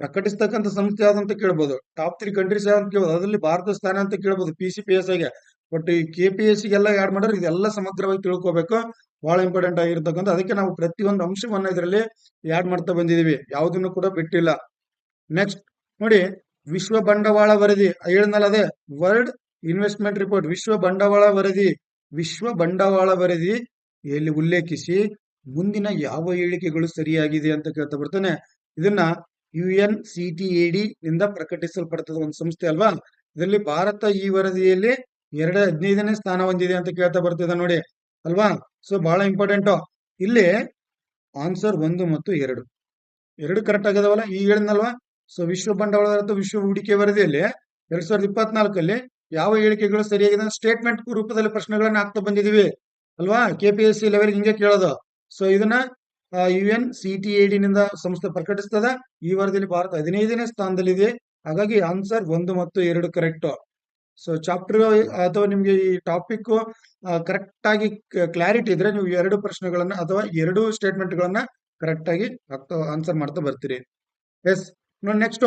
S1: ಪ್ರಕಟಿಸ್ತಕ್ಕಂಥ ಸಂಸ್ಥೆ ಯಾವ್ದಂತ ಕೇಳ್ಬೋದು. ಟಾಪ್ ತ್ರೀ ಕಂಟ್ರೀಸ್ ಯಾವ್ದು ಕೇಳ್ಬೋದು. ಅದರಲ್ಲಿ ಭಾರತ ಸ್ಥಾನ ಅಂತ ಕೇಳ್ಬೋದು ಪಿ ಸಿ ಪಿ ಎಸ್ ಐಗೆ ಬಟ್ ಈ ಕೆ ಪಿ ಎಸ್ ಗೆಲ್ಲ ಯಾಡ್ ಮಾಡ್ರೆ, ಇದೆಲ್ಲ ಸಮಗ್ರವಾಗಿ ತಿಳ್ಕೊಬೇಕು. ಬಹಳ ಇಂಪಾರ್ಟೆಂಟ್ ಆಗಿರ್ತಕ್ಕಂಥ, ಅದಕ್ಕೆ ನಾವು ಪ್ರತಿಯೊಂದು ಅಂಶವನ್ನ ಇದರಲ್ಲಿ ಯಾಡ್ ಮಾಡ್ತಾ ಬಂದಿದೀವಿ. ಯಾವುದನ್ನು ಕೂಡ ಬಿಟ್ಟಿಲ್ಲ. ನೆಕ್ಸ್ಟ್ ನೋಡಿ, ವಿಶ್ವ ಬಂಡವಾಳ ವರದಿ. ಹೇಳಿದ್ನಲ್ಲ ಅದೇ ವರ್ಲ್ಡ್ ಇನ್ವೆಸ್ಟ್ಮೆಂಟ್ ರಿಪೋರ್ಟ್ ವಿಶ್ವ ಬಂಡವಾಳ ವರದಿ. ವಿಶ್ವ ಬಂಡವಾಳ ವರದಿ. ಎಲ್ಲಿ ಉಲ್ಲೇಖಿಸಿ, ಮುಂದಿನ ಯಾವ ಹೇಳಿಕೆಗಳು ಸರಿಯಾಗಿದೆ ಅಂತ ಕೇಳ್ತಾ ಬರ್ತಾನೆ. ಇದನ್ನ ಯು ಎನ್ ಇಂದ ಪ್ರಕಟಿಸಲ್ಪಡ್ತದ ಒಂದು ಸಂಸ್ಥೆ ಅಲ್ವಾ? ಇದರಲ್ಲಿ ಭಾರತ ಈ ವರದಿಯಲ್ಲಿ ಎರಡು ಹದಿನೈದನೇ ಸ್ಥಾನ ಹೊಂದಿದೆ ಅಂತ ಕೇಳ್ತಾ ಬರ್ತಿದೆ ನೋಡಿ, ಅಲ್ವಾ? ಸೊ ಬಹಳ ಇಂಪಾರ್ಟೆಂಟ್ ಇಲ್ಲಿ ಆನ್ಸರ್ ಒಂದು ಮತ್ತು ಎರಡು. ಎರಡು ಕರೆಕ್ಟ್ ಆಗದವಲ್ಲ? ಈ ಹೇಳಿದ್ನಲ್ವಾ ಸೊ ವಿಶ್ವ ಬಂಡವಾಳ ವಿಶ್ವ ಹೂಡಿಕೆ ವರದಿಯಲ್ಲಿ ಎರಡ್ ಸಾವಿರದ ಇಪ್ಪತ್ನಾಲ್ಕಲ್ಲಿ ಯಾವ ಹೇಳಿಕೆಗಳು ಸರಿಯಾಗಿದೆ ಸ್ಟೇಟ್ಮೆಂಟ್ ರೂಪದಲ್ಲಿ ಪ್ರಶ್ನೆಗಳನ್ನ ಹಾಕ್ತಾ ಬಂದಿದೀವಿ. ಅಲ್ವಾ? K P S C level ಹಿಂಗೆ ಕೇಳೋದು. ಸೊ ಇದನ್ನ U N C T A D ನಿಂದ ಸಂಸ್ಥೆ ಪ್ರಕಟಿಸ್ತದ. ಈ ವರದಿಯಲ್ಲಿ ಭಾರತ ಹದಿನೈದನೇ ಸ್ಥಾನದಲ್ಲಿದೆ. ಹಾಗಾಗಿ ಆನ್ಸರ್ ಒಂದು ಮತ್ತು ಎರಡು ಕರೆಕ್ಟ್ ಸೊ ಚಾಪ್ಟರ್ ಅಥವಾ ನಿಮ್ಗೆ ಈ ಟಾಪಿಕ್ ಕರೆಕ್ಟ್ ಆಗಿ ಕ್ಲಾರಿಟಿ ಇದ್ರೆ ನೀವು ಎರಡು ಪ್ರಶ್ನೆಗಳನ್ನ ಅಥವಾ ಎರಡು ಸ್ಟೇಟ್ಮೆಂಟ್ ಗಳನ್ನ ಕರೆಕ್ಟ್ ಆಗಿ ಆನ್ಸರ್ ಮಾಡ್ತಾ ಬರ್ತೀರಿ. ಎಸ್ ನೋಡಿ next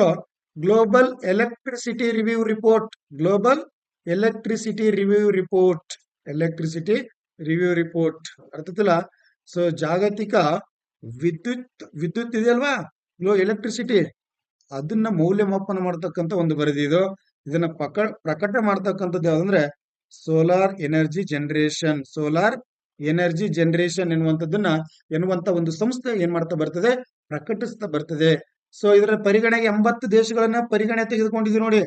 S1: global electricity review report global electricity review report electricity review report ಅರ್ಥತಿಲ್ಲ? So ಜಾಗತಿಕ ವಿದ್ಯುತ್ ವಿದ್ಯುತ್ ಇದೆಯಲ್ವಾ? ಗ್ಲೋ ಎಲೆಕ್ಟ್ರಿಸಿಟಿ ಅದನ್ನ ಮೌಲ್ಯಮಾಪನ ಮಾಡತಕ್ಕಂತ ಒಂದು ವರದಿ ಇದು. ಇದನ್ನ ಪಕ ಪ್ರಕಟ ಮಾಡ್ತಕ್ಕಂಥದ್ದು ಯಾವ್ದಂದ್ರೆ solar energy generation solar energy generation ಎನ್ನುವಂಥದ್ದನ್ನ ಎನ್ನುವಂತ ಒಂದು ಸಂಸ್ಥೆ ಏನ್ ಮಾಡ್ತಾ ಬರ್ತದೆ? ಪ್ರಕಟಿಸ್ತಾ ಬರ್ತದೆ. ಸೊ ಇದರ ಪರಿಗಣೆಗೆ ಎಂಬತ್ತು ದೇಶಗಳನ್ನ ಪರಿಗಣನೆ ತೆಗೆದುಕೊಂಡಿದ್ವಿ ನೋಡಿ.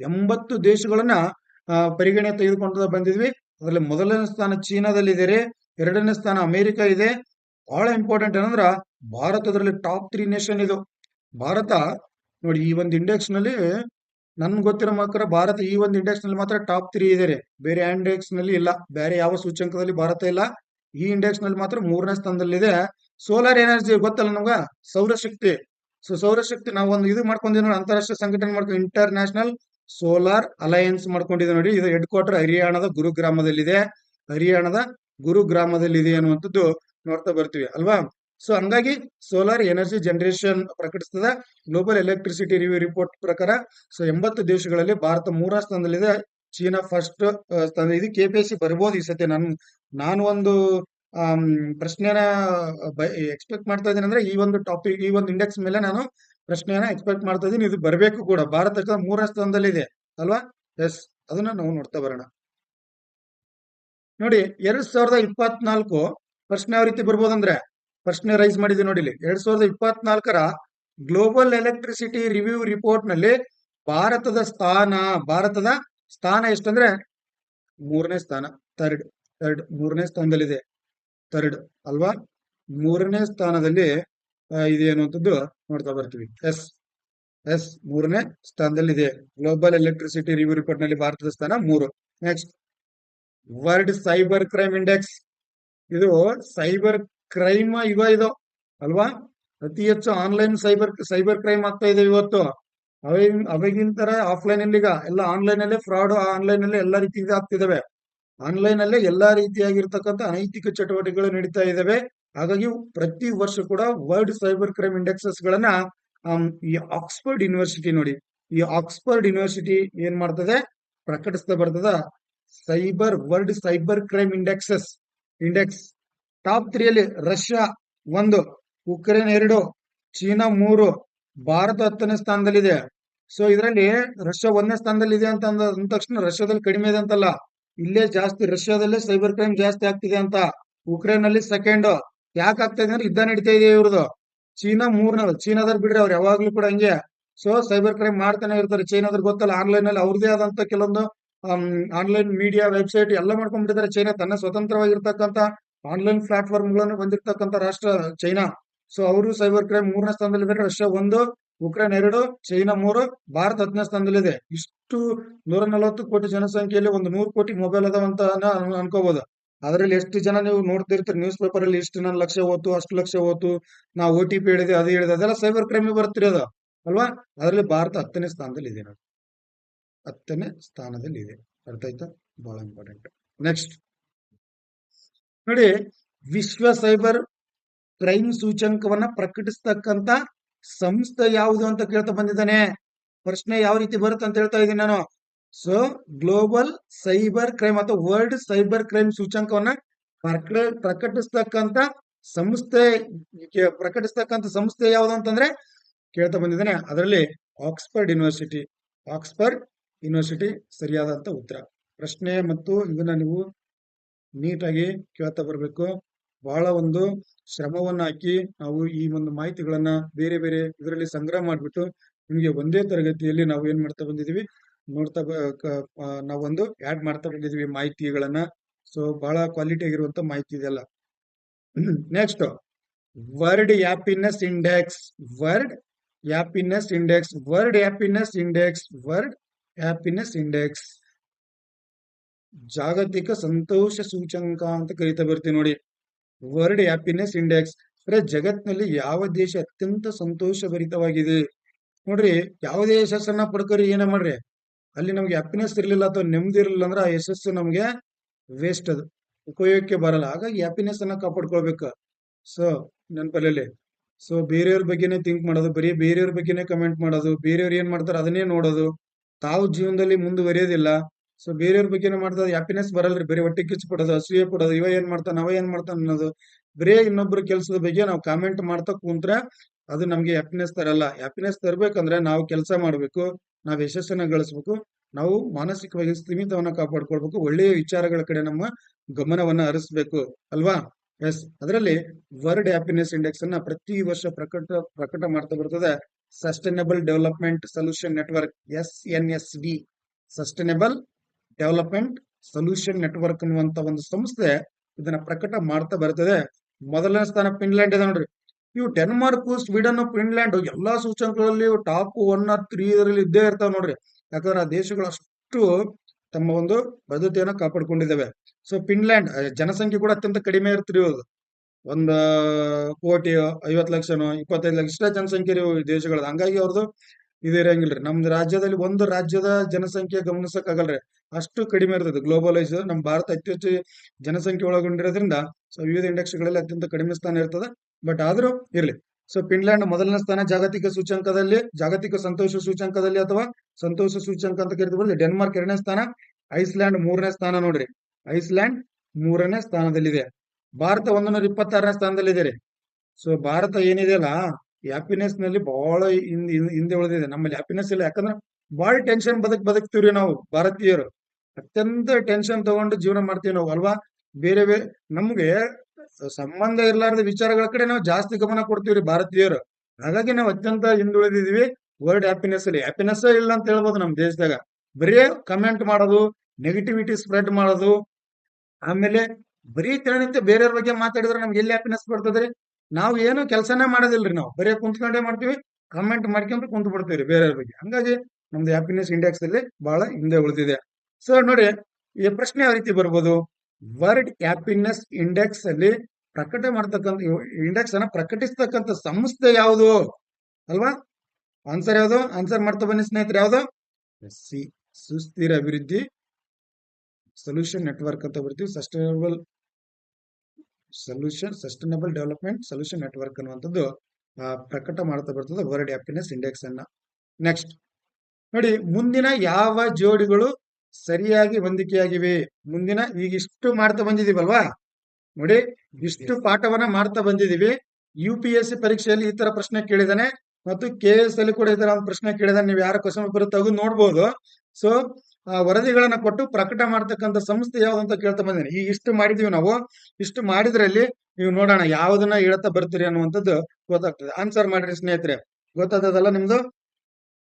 S1: ಎಂಬತ್ತು ದೇಶಗಳನ್ನ ಪರಿಗಣನೆ ತೆಗೆದುಕೊಂಡು ಬಂದಿದ್ವಿ. ಅದರಲ್ಲಿ ಮೊದಲನೇ ಸ್ಥಾನ ಚೀನಾದಲ್ಲಿ ಇದೆ ಎರಡನೇ ಸ್ಥಾನ ಅಮೆರಿಕ ಇದೆ. ಬಹಳ ಇಂಪಾರ್ಟೆಂಟ್ ಏನಂದ್ರ ಭಾರತದಲ್ಲಿ ಟಾಪ್ ತ್ರೀ ನೇಷನ್ ಇದು. ಭಾರತ, ನೋಡಿ, ಈ ಒಂದು ಇಂಡೆಕ್ಸ್ನಲ್ಲಿ ನನ್ ಗೊತ್ತಿರೋ ಮಾತ್ರ ಭಾರತ ಈ ಒಂದು ಇಂಡೆಕ್ಸ್ನಲ್ಲಿ ಮಾತ್ರ ಟಾಪ್ ತ್ರೀ ಇದೆ ಬೇರೆ ಇಂಡೆಕ್ಸ್ನಲ್ಲಿ ಇಲ್ಲ. ಬೇರೆ ಯಾವ ಸೂಚ್ಯಂಕದಲ್ಲಿ ಭಾರತ ಇಲ್ಲ. ಈ ಇಂಡೆಕ್ಸ್ನಲ್ಲಿ ಮಾತ್ರ ಮೂರನೇ ಸ್ಥಾನದಲ್ಲಿದೆ. ಸೋಲಾರ್ ಎನರ್ಜಿ ಗೊತ್ತಲ್ಲ ನಮ್ಗ? ಸೌರಶಕ್ತಿ. ಸೊ ಸೌರಶಕ್ತಿ ನಾವು ಒಂದು ಇದು ಮಾಡ್ಕೊಂಡಿದ್ದೀವಿ ನೋಡಿ, ಅಂತಾರಾಷ್ಟ್ರೀಯ ಸಂಘಟನೆ ಮಾಡ್ಕೊಂಡು ಇಂಟರ್ನ್ಯಾಷನಲ್ ಸೋಲಾರ್ ಅಲಯನ್ಸ್ ಮಾಡ್ಕೊಂಡಿದೆ ನೋಡಿ, ಇದು ಹೆಡ್ ಕ್ವಾರ್ಟರ್ ಹರಿಯಾಣದ ಗುರುಗ್ರಾಮದಲ್ಲಿದೆ. ಹರಿಯಾಣದ ಗುರುಗ್ರಾಮದಲ್ಲಿದೆ ಅನ್ನುವಂಥದ್ದು ನೋಡ್ತಾ ಬರ್ತೀವಿ, ಅಲ್ವಾ? ಸೊ ಹಂಗಾಗಿ ಸೋಲಾರ್ ಎನರ್ಜಿ ಜನರೇಷನ್ ಪ್ರಕಟಿಸ್ತದ ಗ್ಲೋಬಲ್ ಎಲೆಕ್ಟ್ರಿಸಿಟಿ ರಿವ್ಯೂ ರಿಪೋರ್ಟ್ ಪ್ರಕಾರ ಸೊ ಎಂಬತ್ತು ದೇಶಗಳಲ್ಲಿ ಭಾರತ ಮೂರ ಸ್ಥಾನದಲ್ಲಿದೆ. ಚೀನಾ ಫಸ್ಟ್ ಸ್ಥಾನ, ಇದು ಕೆ ಪಿ ಸಿ ಬರ್ಬೋದು ಈ ಸತಿ. ನಾನು ನಾನು ಒಂದು ಪ್ರಶ್ನೆನ ಎಕ್ಸ್ಪೆಕ್ಟ್ ಮಾಡ್ತಾ ಇದ್ದೀನಿ ಅಂದ್ರೆ ಈ ಒಂದು ಟಾಪಿಕ್ ಈ ಒಂದು ಇಂಡೆಕ್ಸ್ ಮೇಲೆ ನಾನು ಪ್ರಶ್ನೆಯನ್ನ ಎಕ್ಸ್ಪೆಕ್ಟ್ ಮಾಡ್ತಾ ಇದ್ದೀನಿ ಇದು ಬರಬೇಕು ಕೂಡ. ಭಾರತ ಮೂರನೇ ಸ್ಥಾನದಲ್ಲಿ ಇದೆ. ಅಲ್ವಾ? ಎಸ್ ಅದನ್ನ ನಾವು ನೋಡ್ತಾ ಬರೋಣ. ನೋಡಿ, ಎರಡ್ ಸಾವಿರದ ಇಪ್ಪತ್ನಾಲ್ಕು ಪ್ರಶ್ನೆ ಯಾವ ರೀತಿ ಬರ್ಬೋದಂದ್ರೆ, ಪ್ರಶ್ನೆ ರೈಸ್ ಮಾಡಿದ್ವಿ ನೋಡಿ ಇಲ್ಲಿ ಎರಡ್ ಸಾವಿರದ ಇಪ್ಪತ್ನಾಲ್ಕರ ಗ್ಲೋಬಲ್ ಎಲೆಕ್ಟ್ರಿಸಿಟಿ ರಿವ್ಯೂ ರಿಪೋರ್ಟ್ನಲ್ಲಿ ಭಾರತದ ಸ್ಥಾನ ಭಾರತದ ಸ್ಥಾನ ಎಷ್ಟಂದ್ರೆ, ಮೂರನೇ ಸ್ಥಾನ ಥರ್ಡ್ ಥರ್ಡ್ ಮೂರನೇ ಸ್ಥಾನದಲ್ಲಿದೆ. ಥರ್ಡ್ ಅಲ್ವಾ? ಮೂರನೇ ಸ್ಥಾನದಲ್ಲಿ ಇದೆ ಅನ್ನುವಂಥದ್ದು ನೋಡ್ತಾ ಬರ್ತೀವಿ. ಎಸ್ ಎಸ್ ಮೂರನೇ ಸ್ಥಾನದಲ್ಲಿ ಇದೆ ಗ್ಲೋಬಲ್ ಎಲೆಕ್ಟ್ರಿಸಿಟಿ ರಿವ್ಯೂ ರಿಪೋರ್ಟ್ನಲ್ಲಿ ಭಾರತದ ಸ್ಥಾನ ಮೂರು. Next world cyber crime index ಇದು ಸೈಬರ್ ಕ್ರೈಮ್ ಇವ ಇದು, ಅಲ್ವಾ? ಅತಿ ಹೆಚ್ಚು ಆನ್ಲೈನ್ ಸೈಬರ್ ಸೈಬರ್ ಕ್ರೈಮ್ ಆಗ್ತಾ ಇದೆ ಇವತ್ತು. ಅವಾಗಿನ ಅವಾಗಿನ ಆಫ್ಲೈನ್ ಅಲ್ಲಿ ಈಗ ಎಲ್ಲ ಆನ್ಲೈನ್ ಅಲ್ಲೇ ಫ್ರಾಡ್ ಆನ್ಲೈನ್ ಅಲ್ಲಿ ಎಲ್ಲ ರೀತಿ ಆಗ್ತಿದಾವೆ ಆನ್ಲೈನ್ ಅಲ್ಲೇ ಎಲ್ಲಾ ರೀತಿಯಾಗಿರ್ತಕ್ಕಂಥ ಅನೈತಿಕ ಚಟುವಟಿಕೆಗಳು ನಡೀತಾ ಇದಾವೆ. ಹಾಗಾಗಿ ಪ್ರತಿ ವರ್ಷ ಕೂಡ ವರ್ಲ್ಡ್ ಸೈಬರ್ ಕ್ರೈಮ್ ಇಂಡೆಕ್ಸಸ್ ಗಳನ್ನ ಈ ಆಕ್ಸ್ಫರ್ಡ್ ಯೂನಿವರ್ಸಿಟಿ ನೋಡಿ. ಈ ಆಕ್ಸ್ಫರ್ಡ್ ಯೂನಿವರ್ಸಿಟಿ ಏನ್ ಮಾಡ್ತದೆ? ಪ್ರಕಟಿಸ್ತಾ ಬರ್ತದ, cyber, world cyber crime indexes. Index top ತ್ರೀಯಲ್ಲಿ Russia ಒಂದು, ಉಕ್ರೇನ್ ಎರಡು, ಚೀನಾ ಮೂರು, ಭಾರತ ಹತ್ತನೇ ಸ್ಥಾನದಲ್ಲಿದೆ. ಸೊ, ಇದರಲ್ಲಿ ರಷ್ಯಾ ಒಂದನೇ ಸ್ಥಾನದಲ್ಲಿದೆ ಅಂತ ಅಂದ ತಕ್ಷಣ ರಷ್ಯಾದಲ್ಲಿ ಕಡಿಮೆ ಇದೆ ಅಂತಲ್ಲ. ಇಲ್ಲೇ ಜಾಸ್ತಿ ರಷ್ಯಾದಲ್ಲೇ ಸೈಬರ್ ಕ್ರೈಮ್ ಜಾಸ್ತಿ ಆಗ್ತಿದೆ ಅಂತ ಉಕ್ರೇನ್ ಅಲ್ಲಿ ಸೆಕೆಂಡ್ ಯಾಕೆ ಆಗ್ತಾ ಇದೆ ಅಂದ್ರೆ ಯುದ್ಧ ನಡೀತಾ ಇದೆ ಇವ್ರದ್ದು. ಚೀನಾ ಮೂರನೇ, ಚೀನಾದವ್ರು ಬಿಡ್ರಿ ಅವ್ರು ಯಾವಾಗ್ಲೂ ಕೂಡ ಹಂಗೆ. ಸೊ ಸೈಬರ್ ಕ್ರೈಮ್ ಮಾಡ್ತಾನೆ ಇರ್ತಾರೆ. ಚೈನಾದ್ರ ಗೊತ್ತಲ್ಲ ಆನ್ಲೈನ್ ಅಲ್ಲಿ ಅವ್ರದೇ ಆದಂತ ಕೆಲವೊಂದು ಆನ್ಲೈನ್ ಮೀಡಿಯಾ ವೆಬ್ಸೈಟ್ ಎಲ್ಲ ಮಾಡ್ಕೊಂಡ್ಬಿಟ್ಟಿದ್ದಾರೆ ಚೈನಾ. ತನ್ನ ಸ್ವತಂತ್ರವಾಗಿರ್ತಕ್ಕಂಥ ಆನ್ಲೈನ್ ಪ್ಲಾಟ್ಫಾರ್ಮ್ಗಳನ್ನು ಬಂದಿರ್ತಕ್ಕಂಥ ರಾಷ್ಟ್ರ ಚೈನಾ. ಸೊ ಅವರು ಸೈಬರ್ ಕ್ರೈಮ್ ಮೂರನೇ ಸ್ಥಾನದಲ್ಲಿದ್ದಾರೆ. ರಷ್ಯಾ ಒಂದು ಉಕ್ರೇನ್ ಎರಡು, ಚೈನಾ ಮೂರು, ಭಾರತ ಹತ್ತನೇ ಸ್ಥಾನದಲ್ಲಿದೆ. ಇಷ್ಟು ನೂರ ನಲವತ್ತು ಕೋಟಿ ಜನಸಂಖ್ಯೆಯಲ್ಲಿ ಒಂದು ನೂರು ಕೋಟಿ ಮೊಬೈಲ್ ಅದಾವ ಅಂತ ಅನ್ಕೋಬಹುದು ಅದರಲ್ಲಿ ಎಷ್ಟು ಜನ ನೀವು ನೋಡ್ತಿರ್ತೀರಿ ನ್ಯೂಸ್ ಪೇಪರ್ ಅಲ್ಲಿ ಇಷ್ಟು ನನ್ನ ಲಕ್ಷ ಹೋತು ಅಷ್ಟು ಲಕ್ಷ ಹೋತು ನಾವು ಓ ಟಿ ಪಿ ಹೇಳಿದೆ, ಅದು ಹೇಳಿದೆ, ಅದೆಲ್ಲ ಸೈಬರ್ ಕ್ರೈಮ್ ಬರ್ತಿರೋದು, ಅಲ್ವಾ? ಅದರಲ್ಲಿ ಭಾರತ ಹತ್ತನೇ ಸ್ಥಾನದಲ್ಲಿ ಇದೆ ನೋಡಿ. ಹತ್ತನೇ ಸ್ಥಾನದಲ್ಲಿ ಇದೆ ಅರ್ಥ ಆಯ್ತಾ? ಬಹಳ ಇಂಪಾರ್ಟೆಂಟ್ ನೆಕ್ಸ್ಟ್ ನೋಡಿ, ವಿಶ್ವ ಸೈಬರ್ ಕ್ರೈಮ್ ಸೂಚಂಕವನ್ನ ಪ್ರಕಟಿಸ್ತಕ್ಕಂತ ಸಂಸ್ಥೆ ಯಾವುದು ಅಂತ ಕೇಳ್ತಾ ಬಂದಿದ್ದಾನೆ. ಪ್ರಶ್ನೆ ಯಾವ ರೀತಿ ಬರುತ್ತೆ ಅಂತ ಹೇಳ್ತಾ ಇದ್ದೀನಿ ನಾನು. ಸೊ ಗ್ಲೋಬಲ್ ಸೈಬರ್ ಕ್ರೈಮ್ ಅಥವಾ ವರ್ಲ್ಡ್ ಸೈಬರ್ ಕ್ರೈಮ್ ಸೂಚಂಕವನ್ನ ಪ್ರಕ- ಪ್ರಕಟಿಸ್ತಕ್ಕಂತ ಸಂಸ್ಥೆ ಪ್ರಕಟಿಸ್ತಕ್ಕಂತ ಸಂಸ್ಥೆ ಯಾವುದು ಅಂತಂದ್ರೆ ಕೇಳ್ತಾ ಬಂದಿದ್ದಾನೆ. ಅದರಲ್ಲಿ ಆಕ್ಸ್ಫರ್ಡ್ ಯೂನಿವರ್ಸಿಟಿ ಆಕ್ಸ್ಫರ್ಡ್ ಯೂನಿವರ್ಸಿಟಿ ಸರಿಯಾದಂತ ಉತ್ತರ. ಪ್ರಶ್ನೆ ಮತ್ತು ಇದನ್ನ ನೀವು ನೀಟಾಗಿ ಕೇಳ್ತಾ ಬರಬೇಕು. ಬಹಳ ಒಂದು ಶ್ರಮವನ್ನ ಹಾಕಿ ನಾವು ಈ ಒಂದು ಮಾಹಿತಿಗಳನ್ನ ಬೇರೆ ಬೇರೆ ಇದರಲ್ಲಿ ಸಂಗ್ರಹ ಮಾಡ್ಬಿಟ್ಟು ನಿಮಗೆ ಒಂದೇ ತರಗತಿಯಲ್ಲಿ ನಾವು ಏನ್ ಮಾಡ್ತಾ ಬಂದಿದೀವಿ, ನೋಡ್ತಾ ನಾವೊಂದು ಆಡ್ ಮಾಡ್ತಾ ಬಂದಿದೀವಿ ಮಾಹಿತಿಗಳನ್ನ. ಸೊ ಬಹಳ ಕ್ವಾಲಿಟಿ ಆಗಿರುವಂತ ಮಾಹಿತಿ ಇದೆಲ್ಲ next world happiness index world happiness index world happiness index world happiness index ಜಾಗತಿಕ ಸಂತೋಷ ಸೂಚಂಕ ಅಂತ ಕರಿತಾ ಬರ್ತೀವಿ ನೋಡಿ. ವರ್ಲ್ಡ್ ಹ್ಯಾಪಿನೆಸ್ ಇಂಡೆಕ್ಸ್ ಅಂದ್ರೆ ಜಗತ್ತಿನಲ್ಲಿ ಯಾವ ದೇಶ ಅತ್ಯಂತ ಸಂತೋಷಭರಿತವಾಗಿದೆ. ನೋಡ್ರಿ, ಯಾವುದೇ ಯಶಸ್ಸನ್ನ ಪಡ್ಕೋರಿ, ಏನ ಮಾಡ್ರಿ? ಅಲ್ಲಿ ನಮ್ಗೆ ಹ್ಯಾಪಿನೆಸ್ ಇರಲಿಲ್ಲ ಅಥವಾ ನೆಮ್ಮದಿ ಇರಲಿಲ್ಲ ಅಂದ್ರೆ ಆ ಯಶಸ್ಸು ನಮ್ಗೆ ವೇಸ್ಟ್ ಅದು, ಉಪಯೋಗಕ್ಕೆ ಬರಲ್ಲ. ಹಾಗಾಗಿ ಹ್ಯಾಪಿನೆಸ್ ಅನ್ನ ಕಾಪಾಡ್ಕೊಳ್ಬೇಕು. ಸೊ ನೆನಪಲ್ಲಿ. ಸೊ ಬೇರೆಯವ್ರ ಬಗ್ಗೆನೇ ಥಿಂಕ್ ಮಾಡೋದು, ಬರೀ ಬೇರೆಯವ್ರ ಬಗ್ಗೆನೇ ಕಮೆಂಟ್ ಮಾಡೋದು, ಬೇರೆಯವ್ರು ಏನ್ ಮಾಡ್ತಾರೆ ಅದನ್ನೇ ನೋಡೋದು. ತಾವು ಜೀವನದಲ್ಲಿ ಮುಂದುವರಿಯೋದಿಲ್ಲ. ಸೊ ಬೇರೆಯವ್ರ ಬಗ್ಗೆನೇ ಮಾಡ್ತಾರೆ ಹ್ಯಾಪಿನೆಸ್ ಬರಲ್ರಿ, ಬೇರೆ ಹೊಟ್ಟೆ ಕಿಚ್ಚು ಕೊಡೋದು, ಅಸೂಯೆ ಕೊಡೋದು, ಇವ ಏನ್ ಮಾಡ್ತಾನ ಅವ ಏನ್ ಮಾಡ್ತಾನೆ ಅನ್ನೋದು. ಬೇರೆ ಇನ್ನೊಬ್ರು ಕೆಲಸದ ಬಗ್ಗೆ ನಾವು ಕಾಮೆಂಟ್ ಮಾಡ್ತಾ ಕುಂತ್ರೆ ಅದು ನಮ್ಗೆ ಹ್ಯಾಪಿನೆಸ್ ತರಲ್ಲ. ಹ್ಯಾಪಿನೆಸ್ ತರಬೇಕಂದ್ರೆ ನಾವು ಕೆಲಸ ಮಾಡ್ಬೇಕು, ನಾವು ಯಶಸ್ಸನ್ನ ಗಳಿಸ್ಬೇಕು, ನಾವು ಮಾನಸಿಕವಾಗಿ ಸ್ಥಿಮಿತವನ್ನ ಕಾಪಾಡ್ಕೊಳ್ಬೇಕು, ಒಳ್ಳೆಯ ವಿಚಾರಗಳ ಕಡೆ ನಮ್ಮ ಗಮನವನ್ನ ಹರಿಸ್ಬೇಕು, ಅಲ್ವಾ? ಎಸ್ ಅದರಲ್ಲಿ ವರ್ಲ್ಡ್ ಹ್ಯಾಪಿನೆಸ್ ಇಂಡೆಕ್ಸ್ ಅನ್ನ ಪ್ರತಿ ವರ್ಷ ಪ್ರಕಟ ಪ್ರಕಟ ಮಾಡ್ತಾ ಬರ್ತದೆ. Sustainable development solution network S N S D sustainable development solution network ಅನ್ನುವಂತ ಒಂದು ಸಂಸ್ಥೆ ಇದನ್ನ ಪ್ರಕಟ ಮಾಡ್ತಾ ಬರ್ತದೆ. ಮೊದಲನೇ ಸ್ಥಾನ ಫಿನ್ಲ್ಯಾಂಡ್ ಇದೆ ನೋಡ್ರಿ. ಇವು ಡೆನ್ಮಾರ್ಕ್, ಸ್ವೀಡನ್, ಫಿನ್ಲ್ಯಾಂಡ್ ಎಲ್ಲಾ ಸೂಚಕಗಳಲ್ಲಿ ಟಾಪ್ ಒನ್ ಆರ್ ತ್ರೀ ಇದರಲ್ಲಿ ಇದ್ದೇ ಇರ್ತಾವ ನೋಡ್ರಿ. ಯಾಕಂದ್ರೆ ಆ ದೇಶಗಳು ಅಷ್ಟು ತಮ್ಮ ಒಂದು ಭದ್ರತೆಯನ್ನು ಕಾಪಾಡಿಕೊಂಡಿದ್ದಾವೆ. ಸೊ, ಫಿನ್ಲ್ಯಾಂಡ್ ಜನಸಂಖ್ಯೆ ಕೂಡ ಅತ್ಯಂತ ಕಡಿಮೆ ಇರ್ತೀರಿ ಇವಾಗ. ಒಂದ, ಕೋಟಿ ಐವತ್ ಲಕ್ಷನೋ, ಇಪ್ಪತ್ತೈದು ಲಕ್ಷ ಜನಸಂಖ್ಯೆ ದೇಶಗಳದ್ದು. ಹಂಗಾಗಿ ಅವ್ರದ್ದು ಇದು ಇರಂಗಿಲ್ರಿ ನಮ್ದು ರಾಜ್ಯದಲ್ಲಿ ಒಂದು ರಾಜ್ಯದ ಜನಸಂಖ್ಯೆ ಗಮನಿಸಕ್ ಆಗಲ್ರಿ. ಅಷ್ಟು ಕಡಿಮೆ ಇರ್ತದೆ. ಗ್ಲೋಬಲೈಸ್ ನಮ್ಮ ಭಾರತ ಅತಿ ಹೆಚ್ಚು ಜನಸಂಖ್ಯೆ ಒಳಗೊಂಡಿರೋದ್ರಿಂದ ಸೊ ವಿವಿಧ ಇಂಡೆಕ್ಸ್ಗಳಲ್ಲಿ ಅತ್ಯಂತ ಕಡಿಮೆ ಸ್ಥಾನ ಇರ್ತದೆ. ಬಟ್ ಆದ್ರೂ ಇರ್ಲಿ. ಸೊ ಫಿನ್ಲ್ಯಾಂಡ್ ಮೊದಲನೇ ಸ್ಥಾನ ಜಾಗತಿಕ ಸೂಚ್ಯಂಕದಲ್ಲಿ, ಜಾಗತಿಕ ಸಂತೋಷ ಸೂಚ್ಯಂಕದಲ್ಲಿ ಅಥವಾ ಸಂತೋಷ ಸೂಚ್ಯಂಕ ಅಂತ ಕರಿತೀವಿ ಡೆನ್ಮಾರ್ಕ್ ಎರಡನೇ ಸ್ಥಾನ, ಐಸ್ಲ್ಯಾಂಡ್ ಮೂರನೇ ಸ್ಥಾನ ನೋಡ್ರಿ. ಐಸ್ಲ್ಯಾಂಡ್ ಮೂರನೇ ಸ್ಥಾನದಲ್ಲಿದೆ. ಭಾರತ ಒಂದೂರ ಇಪ್ಪತ್ತಾರನೇ ಸ್ಥಾನದಲ್ಲಿದೆ ರೀ. ಸೊ ಭಾರತ ಏನಿದೆಯಲ್ಲ ಹ್ಯಾಪಿನೆಸ್ನಲ್ಲಿ ಬಹಳ ಹಿಂದ್- ಉಳಿದಿದೆ. ನಮ್ಮಲ್ಲಿ ಹ್ಯಾಪಿನೆಸ್ ಇಲ್ಲ. ಯಾಕಂದ್ರೆ ಬಹಳ ಟೆನ್ಷನ್ ಬದಕ್, ಬದುಕ್ತಿವ್ರಿ ನಾವು ಭಾರತೀಯರು. ಅತ್ಯಂತ ಟೆನ್ಷನ್ ತಗೊಂಡು ಜೀವನ ಮಾಡ್ತೀವಿ ನಾವು, ಅಲ್ವಾ? ಬೇರೆ ಬೇರೆ ನಮ್ಗೆ ಸಂಬಂಧ ಇರಲಾರದ ವಿಚಾರಗಳ ಕಡೆ ನಾವು ಜಾಸ್ತಿ ಗಮನ ಕೊಡ್ತೀವ್ರಿ ಭಾರತೀಯರು. ಹಾಗಾಗಿ ನಾವು ಅತ್ಯಂತ ಹಿಂದುಳಿದಿದೀವಿ ವರ್ಲ್ಡ್ ಹ್ಯಾಪಿನೆಸ್ ಅಲ್ಲಿ. ಹ್ಯಾಪಿನೆಸ್ ಇಲ್ಲ ಅಂತ ಹೇಳ್ಬೋದು ನಮ್ ದೇಶದಾಗ. ಬರೀ ಕಮೆಂಟ್ ಮಾಡೋದು ನೆಗೆಟಿವಿಟಿ ಸ್ಪ್ರೆಡ್ ಮಾಡೋದು, ಆಮೇಲೆ ಬರೀ ದಿನನಿತ್ಯ ಬೇರೆಯವ್ರ ಬಗ್ಗೆ ಮಾತಾಡಿದ್ರೆ ನಮ್ಗೆ ಎಲ್ಲಿ ಹ್ಯಾಪಿನೆಸ್ ಬರ್ತದ್ರಿ ನಾವು ಏನು ಕೆಲಸನೇ ಮಾಡೋದಿಲ್ರಿ ನಾವು. ಬರೀ ಕುಂತ್ಕೊಂಡೇ ಮಾಡ್ತೀವಿ ಕಮೆಂಟ್ ಮಾಡ್ಕೊಂತ ಕುಂತು ಬಿಡ್ತೀವಿ ಬೇರೆಯವ್ರ ಬಗ್ಗೆ. ಹಂಗಾಗಿ ನಮ್ದು ಹ್ಯಾಪಿನೆಸ್ ಇಂಡೆಕ್ಸ್ ಅಲ್ಲಿ ಬಹಳ ಹಿಂದೆ ಉಳಿದಿದೆ. ಸೊ ನೋಡಿ ಈ ಪ್ರಶ್ನೆ ಯಾವ ರೀತಿ ಬರ್ಬೋದು? ವರ್ಲ್ಡ್ ಹ್ಯಾಪಿನೆಸ್ ಇಂಡೆಕ್ಸ್ ಅಲ್ಲಿ ಪ್ರಕಟ ಮಾಡ್ತಕ್ಕಂಥ ಇಂಡೆಕ್ಸ್ ಅನ್ನ ಪ್ರಕಟಿಸ್ತಕ್ಕಂಥ ಸಂಸ್ಥೆ ಯಾವುದು? ಅಲ್ವಾ? ಆನ್ಸರ್ ಯಾವುದು? ಆನ್ಸರ್ ಮಾಡ್ತಾ ಬನ್ನಿ ಸ್ನೇಹಿತರೆ ಯಾವುದು? ಸಿ. ಸುಸ್ಥಿರ ಅಭಿವೃದ್ಧಿ ಸೊಲ್ಯೂಷನ್ ನೆಟ್ವರ್ಕ್ ಅಂತ ಬರ್ತೀವಿ. Sustainable solution sustainable development solution network ಅನ್ನುವಂಥದ್ದು ಪ್ರಕಟ ಮಾಡ್ತಾ ಬರ್ತದೆ ವರ್ಲ್ಡ್ ಹ್ಯಾಪಿನೆಸ್ ಇಂಡೆಕ್ಸ್ ಅನ್ನ. ನೆಕ್ಸ್ಟ್ ನೋಡಿ ಮುಂದಿನ ಯಾವ ಜೋಡಿಗಳು ಸರಿಯಾಗಿ ಹೊಂದಿಕೆಯಾಗಿವೆ? ಮುಂದಿನ ಈಗ ಇಷ್ಟು ಮಾಡ್ತಾ ಬಂದಿದೀವಲ್ವಾ? ನೋಡಿ ಇಷ್ಟು ಪಾಠವನ್ನ ಮಾಡ್ತಾ ಬಂದಿದೀವಿ. ಯು ಪಿ ಎಸ್ ಸಿ ಪರೀಕ್ಷೆಯಲ್ಲಿ ಈ ತರ ಪ್ರಶ್ನೆ ಕೇಳಿದಾನೆ ಮತ್ತು ಕೆ ಎಸ್ ಅಲ್ಲಿ ಕೂಡ ಈ ತರ ಒಂದು ಪ್ರಶ್ನೆ ಕೇಳಿದಾನೆ. ನೀವು ಯಾರ ಕ್ವಶನ್ ಪೇಪರ್ ತೆಗೆದು ನೋಡ್ಬೋದು. ಸೊ ವರದಿಗಳನ್ನ ಕೊಟ್ಟು ಪ್ರಕಟ ಮಾಡ್ತಕ್ಕಂಥ ಸಂಸ್ಥೆ ಯಾವ್ದು ಅಂತ ಕೇಳ್ತಾ ಬಂದಿನಿ. ಈ ಇಷ್ಟು ಮಾಡಿದೀವಿ ನಾವು. ಇಷ್ಟು ಮಾಡಿದ್ರಲ್ಲಿ ನೀವು ನೋಡೋಣ ಯಾವ್ದನ್ನ ಹೇಳ್ತಾ ಬರ್ತೀರಿ ಅನ್ನುವಂಥದ್ದು ಗೊತ್ತಾಗ್ತದೆ. ಆನ್ಸರ್ ಮಾಡಿರಿ ಸ್ನೇಹಿತರೆ. ಗೊತ್ತಾದದಲ್ಲ ನಿಮ್ದು?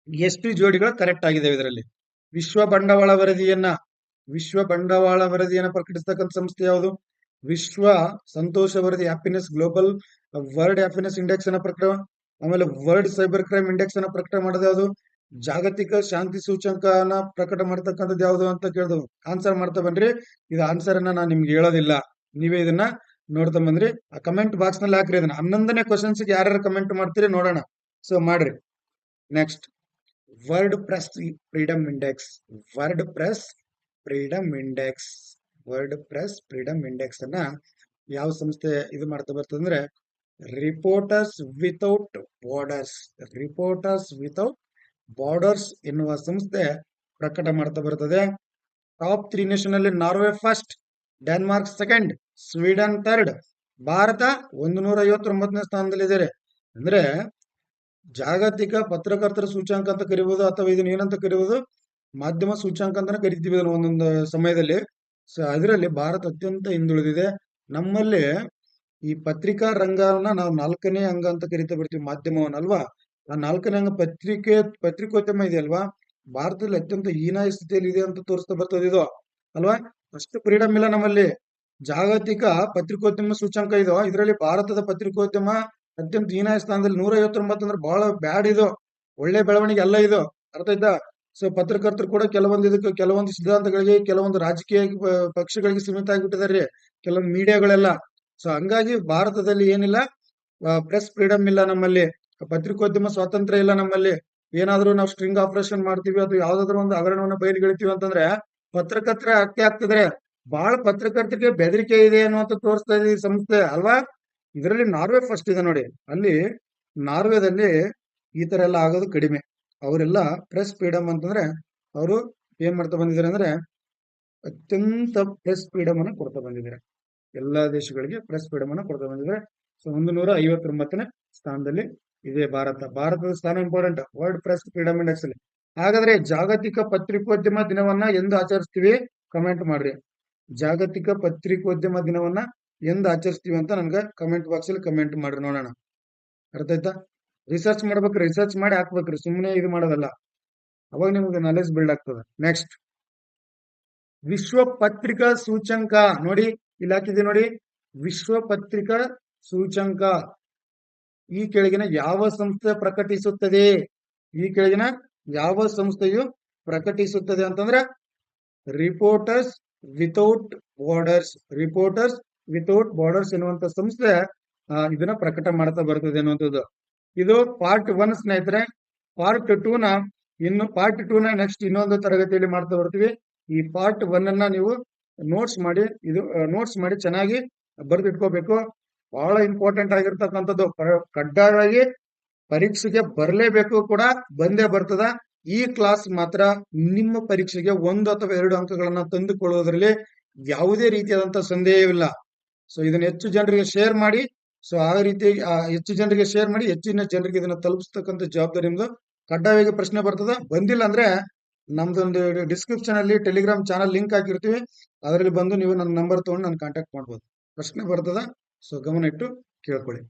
S1: ಎಷ್ಟು ಜೋಡಿಗಳು ಕರೆಕ್ಟ್ ಆಗಿದೆ ಇದರಲ್ಲಿ. ವಿಶ್ವ ಬಂಡವಾಳ ವರದಿಯನ್ನ, ವಿಶ್ವ ಬಂಡವಾಳ ವರದಿಯನ್ನ ಪ್ರಕಟಿಸ್ತಕ್ಕಂಥ ಸಂಸ್ಥೆ ಯಾವುದು? ವಿಶ್ವ ಸಂತೋಷ ವರದಿ happiness global world happiness index ಅನ್ನ ಪ್ರಕಟ, ಆಮೇಲೆ ವರ್ಲ್ಡ್ ಸೈಬರ್ ಕ್ರೈಮ್ ಇಂಡೆಕ್ಸ್ ಅನ್ನ ಪ್ರಕಟ ಮಾಡೋದು ಯಾವುದು? ಜಾಗತಿಕ ಶಾಂತಿ ಸೂಚಕನ ಪ್ರಕಟ ಮಾಡ್ತಕ್ಕಂಥದ್ದು ಯಾವುದು ಅಂತ ಕೇಳಿದ್ರು ಆನ್ಸರ್ ಮಾಡ್ತಾ ಬನ್ರಿ. ಇದು ಆನ್ಸರ್ ಅನ್ನ ನಾನು ನಿಮ್ಗೆ ಹೇಳೋದಿಲ್ಲ. ನೀವೇ ಇದನ್ನ ನೋಡ್ತಾ ಬಂದ್ರಿ. ಆ ಕಮೆಂಟ್ ಬಾಕ್ಸ್ನಲ್ಲಿ ಹಾಕ್ರಿ ಇದನ್ನ. ಹನ್ನೊಂದನೇ ಕ್ವಶನ್ಸ್ ಯಾರ್ಯಾರು ಕಮೆಂಟ್ ಮಾಡ್ತೀರಿ ನೋಡೋಣ. ಸೊ ಮಾಡ್ರಿ. Next world press freedom index world press freedom index world press freedom index ಅನ್ನ ಯಾವ ಸಂಸ್ಥೆ ಇದು ಮಾಡ್ತಾ ಬರ್ತದಂದ್ರೆ reporters without borders reporters without borders ಎನ್ನುವ ಸಂಸ್ಥೆ ಪ್ರಕಟ ಮಾಡ್ತಾ ಬರ್ತದೆ. ಟಾಪ್ ತ್ರೀ ನೇಷನ್ ಅಲ್ಲಿ Norway first Denmark second Sweden third Bharat ಒಂದು ನೂರ ಐವತ್ತೊಂಬತ್ತನೇ ಸ್ಥಾನದಲ್ಲಿದ್ದಾರೆ ಅಂದ್ರೆ ಜಾಗತಿಕ ಪತ್ರಕರ್ತರ ಸೂಚ್ಯಾಂಕ ಅಂತ ಕರಿಬಹುದು ಅಥವಾ ಇದನ್ನ ಏನಂತ ಕರಿಬಹುದು ಮಾಧ್ಯಮ ಸೂಚ್ಯಾಂಕ ಅಂತಾನೆ ಕರಿತೀವಿ ಇದನ್ನ ಒಂದೊಂದು ಸಮಯದಲ್ಲಿ. ಸೊ ಅದರಲ್ಲಿ ಭಾರತ ಅತ್ಯಂತ ಹಿಂದುಳಿದಿದೆ. ನಮ್ಮಲ್ಲಿ ಈ ಪತ್ರಿಕಾ ರಂಗವನ್ನ ನಾವು ನಾಲ್ಕನೇ ಅಂಗ ಅಂತ ಕರಿತಾ ಬರ್ತೀವಿ, ಮಾಧ್ಯಮವನ್ನ ಅಲ್ವಾ? ಆ ನಾಲ್ಕನೇ ಪತ್ರಿಕೆ, ಪತ್ರಿಕೋದ್ಯಮ ಇದೆ ಅಲ್ವಾ ಭಾರತದಲ್ಲಿ ಅತ್ಯಂತ ಹೀನಾಯ ಸ್ಥಿತಿಯಲ್ಲಿ ಇದೆ ಅಂತ ತೋರಿಸ್ತಾ ಬರ್ತದೆ ಇದು. ಅಲ್ವಾ? ಅಷ್ಟು ಫ್ರೀಡಮ್ ಇಲ್ಲ ನಮ್ಮಲ್ಲಿ. ಜಾಗತಿಕ ಪತ್ರಿಕೋದ್ಯಮ ಸೂಚ್ಯಂಕ ಇದು. ಇದರಲ್ಲಿ ಭಾರತದ ಪತ್ರಿಕೋದ್ಯಮ ಅತ್ಯಂತ ಹೀನಾಯ ಸ್ಥಾನದಲ್ಲಿ ನೂರ ಐವತ್ತೊಂಬತ್ತು ಅಂದ್ರೆ ಬಹಳ ಬ್ಯಾಡ್ ಇದು. ಒಳ್ಳೆ ಬೆಳವಣಿಗೆ ಅಲ್ಲ ಇದು. ಅರ್ಥ ಆಯ್ತಾ? ಸೊ ಪತ್ರಕರ್ತರು ಕೂಡ ಕೆಲವೊಂದು ಇದಕ್ಕೆ, ಕೆಲವೊಂದು ಸಿದ್ಧಾಂತಗಳಿಗೆ, ಕೆಲವೊಂದು ರಾಜಕೀಯ ಪಕ್ಷಗಳಿಗೆ ಸೀಮಿತ ಆಗಿಬಿಟ್ಟಿದ್ದಾರೆ. ಕೆಲವೊಂದು ಮೀಡಿಯಾಗಳೆಲ್ಲ ಸೊ ಹಂಗಾಗಿ ಭಾರತದಲ್ಲಿ ಏನಿಲ್ಲ ಪ್ರೆಸ್ ಫ್ರೀಡಮ್ ಇಲ್ಲ ನಮ್ಮಲ್ಲಿ. ಪತ್ರಿಕೋದ್ಯಮ ಸ್ವಾತಂತ್ರ್ಯ ಇಲ್ಲ ನಮ್ಮಲ್ಲಿ. ಏನಾದ್ರೂ ನಾವು ಸ್ಟ್ರಿಂಗ್ ಆಪರೇಷನ್ ಮಾಡ್ತೀವಿ, ಅಥವಾ ಯಾವ್ದಾದ್ರು ಒಂದು ಹಗರಣವನ್ನ ಬಯಲಿಗೆಳಿತೀವಿ ಅಂತಂದ್ರೆ, ಪತ್ರಕರ್ತರ ಹತ್ಯೆ ಆಗ್ತಿದ್ರೆ ಬಹಳ ಪತ್ರಕರ್ತರಿಗೆ ಬೆದರಿಕೆ ಇದೆ ಅನ್ನುವಂತ ತೋರಿಸ್ತಾ ಇದೆ ಈ ಸಂಸ್ಥೆ, ಅಲ್ವಾ? ಇದರಲ್ಲಿ ನಾರ್ವೆ ಫಸ್ಟ್ ಇದೆ ನೋಡಿ. ಅಲ್ಲಿ ನಾರ್ವೆದಲ್ಲಿ ಈ ತರ ಎಲ್ಲ ಆಗೋದು ಕಡಿಮೆ. ಅವರೆಲ್ಲ ಪ್ರೆಸ್ ಫ್ರೀಡಮ್ ಅಂತಂದ್ರೆ, ಅವರು ಏನ್ ಮಾಡ್ತಾ ಬಂದಿದ್ದಾರೆ ಅಂದ್ರೆ, ಅತ್ಯಂತ ಪ್ರೆಸ್ ಫ್ರೀಡಮ್ ಅನ್ನ ಕೊಡ್ತಾ ಬಂದಿದ್ದಾರೆ. ಎಲ್ಲಾ ದೇಶಗಳಿಗೆ ಪ್ರೆಸ್ ಫ್ರೀಡಮ್ ಅನ್ನ ಕೊಡ್ತಾ ಬಂದಿದ್ದಾರೆ. ಸೊ ಒಂದು ನೂರ ಐವತ್ತೊಂಬತ್ತನೇ ಸ್ಥಾನದಲ್ಲಿ ಇದೆ ಭಾರತ. ಭಾರತದ ಸ್ಥಾನ important world press freedom index ಅಲ್ಲಿ. ಹಾಗಾದ್ರೆ ಜಾಗತಿಕ ಪತ್ರಿಕೋದ್ಯಮ ದಿನವನ್ನ ಎಂದು ಆಚರಿಸ್ತೀವಿ? ಕಮೆಂಟ್ ಮಾಡ್ರಿ. ಜಾಗತಿಕ ಪತ್ರಿಕೋದ್ಯಮ ದಿನವನ್ನ ಎಂದು ಆಚರಿಸ್ತೀವಿ ಅಂತ ನನ್ಗೆ ಕಮೆಂಟ್ ಬಾಕ್ಸ್ ಅಲ್ಲಿ ಕಮೆಂಟ್ ಮಾಡ್ರಿ ನೋಡೋಣ. ಅರ್ಥ ಆಯ್ತಾ? ರಿಸರ್ಚ್ ಮಾಡ್ಬೇಕು ರಿಸರ್ಚ್ ಮಾಡಿ ಹಾಕ್ಬೇಕ್ರಿ. ಸುಮ್ಮನೆ ಇದು ಮಾಡೋದಲ್ಲ. ಅವಾಗ ನಿಮ್ಗೆ ನಾಲೆಜ್ ಬಿಲ್ಡ್ ಆಗ್ತದೆ. ನೆಕ್ಸ್ಟ್ ವಿಶ್ವ ಪತ್ರಿಕಾ ಸೂಚಂಕ ನೋಡಿ, ಇಲ್ಲಿ ಹಾಕಿದೆ ನೋಡಿ. ವಿಶ್ವ ಪತ್ರಿಕಾ ಸೂಚಂಕ ಈ ಕೆಳಗಿನ ಯಾವ ಸಂಸ್ಥೆ ಪ್ರಕಟಿಸುತ್ತದೆ? ಈ ಕೆಳಗಿನ ಯಾವ ಸಂಸ್ಥೆಯು ಪ್ರಕಟಿಸುತ್ತದೆ ಅಂತಂದ್ರೆ reporters without borders reporters without borders ಎನ್ನುವಂತ ಸಂಸ್ಥೆ ಇದನ್ನ ಪ್ರಕಟ ಮಾಡ್ತಾ ಬರ್ತದೆ ಅನ್ನುವಂಥದ್ದು ಇದು ಪಾರ್ಟ್ ಒನ್ ಸ್ನೇಹಿತರೆ ಪಾರ್ಟ್ ಟೂ ನ ಇನ್ನು ಪಾರ್ಟ್ ಟೂ ನ ನೆಕ್ಸ್ಟ್ ಇನ್ನೊಂದು ತರಗತಿಯಲ್ಲಿ ಮಾಡ್ತಾ ಬರ್ತೀವಿ. ಈ ಪಾರ್ಟ್ ಒನ್ ಅನ್ನ ನೀವು ನೋಟ್ಸ್ ಮಾಡಿ, ಇದು ನೋಟ್ಸ್ ಮಾಡಿ ಚೆನ್ನಾಗಿ ಬರೆದಿಟ್ಕೋಬೇಕು. ಬಹಳ ಇಂಪಾರ್ಟೆಂಟ್ ಆಗಿರ್ತಕ್ಕಂಥದ್ದು. ಕಡ್ಡಾಯವಾಗಿ ಪರೀಕ್ಷೆಗೆ ಬರಲೇಬೇಕು ಕೂಡ ಬಂದೇ ಬರ್ತದ. ಈ ಕ್ಲಾಸ್ ಮಾತ್ರ ನಿಮ್ಮ ಪರೀಕ್ಷೆಗೆ ಒಂದು ಅಥವಾ ಎರಡು ಅಂಕಗಳನ್ನ ತಂದುಕೊಳ್ಳೋದ್ರಲ್ಲಿ ಯಾವುದೇ ರೀತಿಯಾದಂತಹ ಸಂದೇಹವಿಲ್ಲ. ಸೊ ಇದನ್ನ ಹೆಚ್ಚು ಜನರಿಗೆ ಶೇರ್ ಮಾಡಿ. ಸೊ ಆ ರೀತಿ ಹೆಚ್ಚು ಜನರಿಗೆ ಶೇರ್ ಮಾಡಿ, ಹೆಚ್ಚಿನ ಜನರಿಗೆ ಇದನ್ನ ತಲುಪಿಸ್ತಕ್ಕಂಥ ಜವಾಬ್ದಾರಿ ನಿಮ್ದು. ಕಡ್ಡಾಯವಾಗಿ ಪ್ರಶ್ನೆ ಬರ್ತದ. ಬಂದಿಲ್ಲ ಅಂದ್ರೆ ನಮ್ದೊಂದು ಡಿಸ್ಕ್ರಿಪ್ಷನ್ ಅಲ್ಲಿ ಟೆಲಿಗ್ರಾಮ್ ಚಾನಲ್ ಲಿಂಕ್ ಹಾಕಿರ್ತೀವಿ. ಅದರಲ್ಲಿ ಬಂದು ನೀವು ನನ್ನ ನಂಬರ್ ತಗೊಂಡು ನನ್ನ ಕಾಂಟ್ಯಾಕ್ಟ್ ಮಾಡ್ಬೋದು. ಪ್ರಶ್ನೆ ಬರ್ತದ. ಸೊ ಗಮನ ಇಟ್ಟು ಕೇಳ್ಕೊಳ್ಳಿ.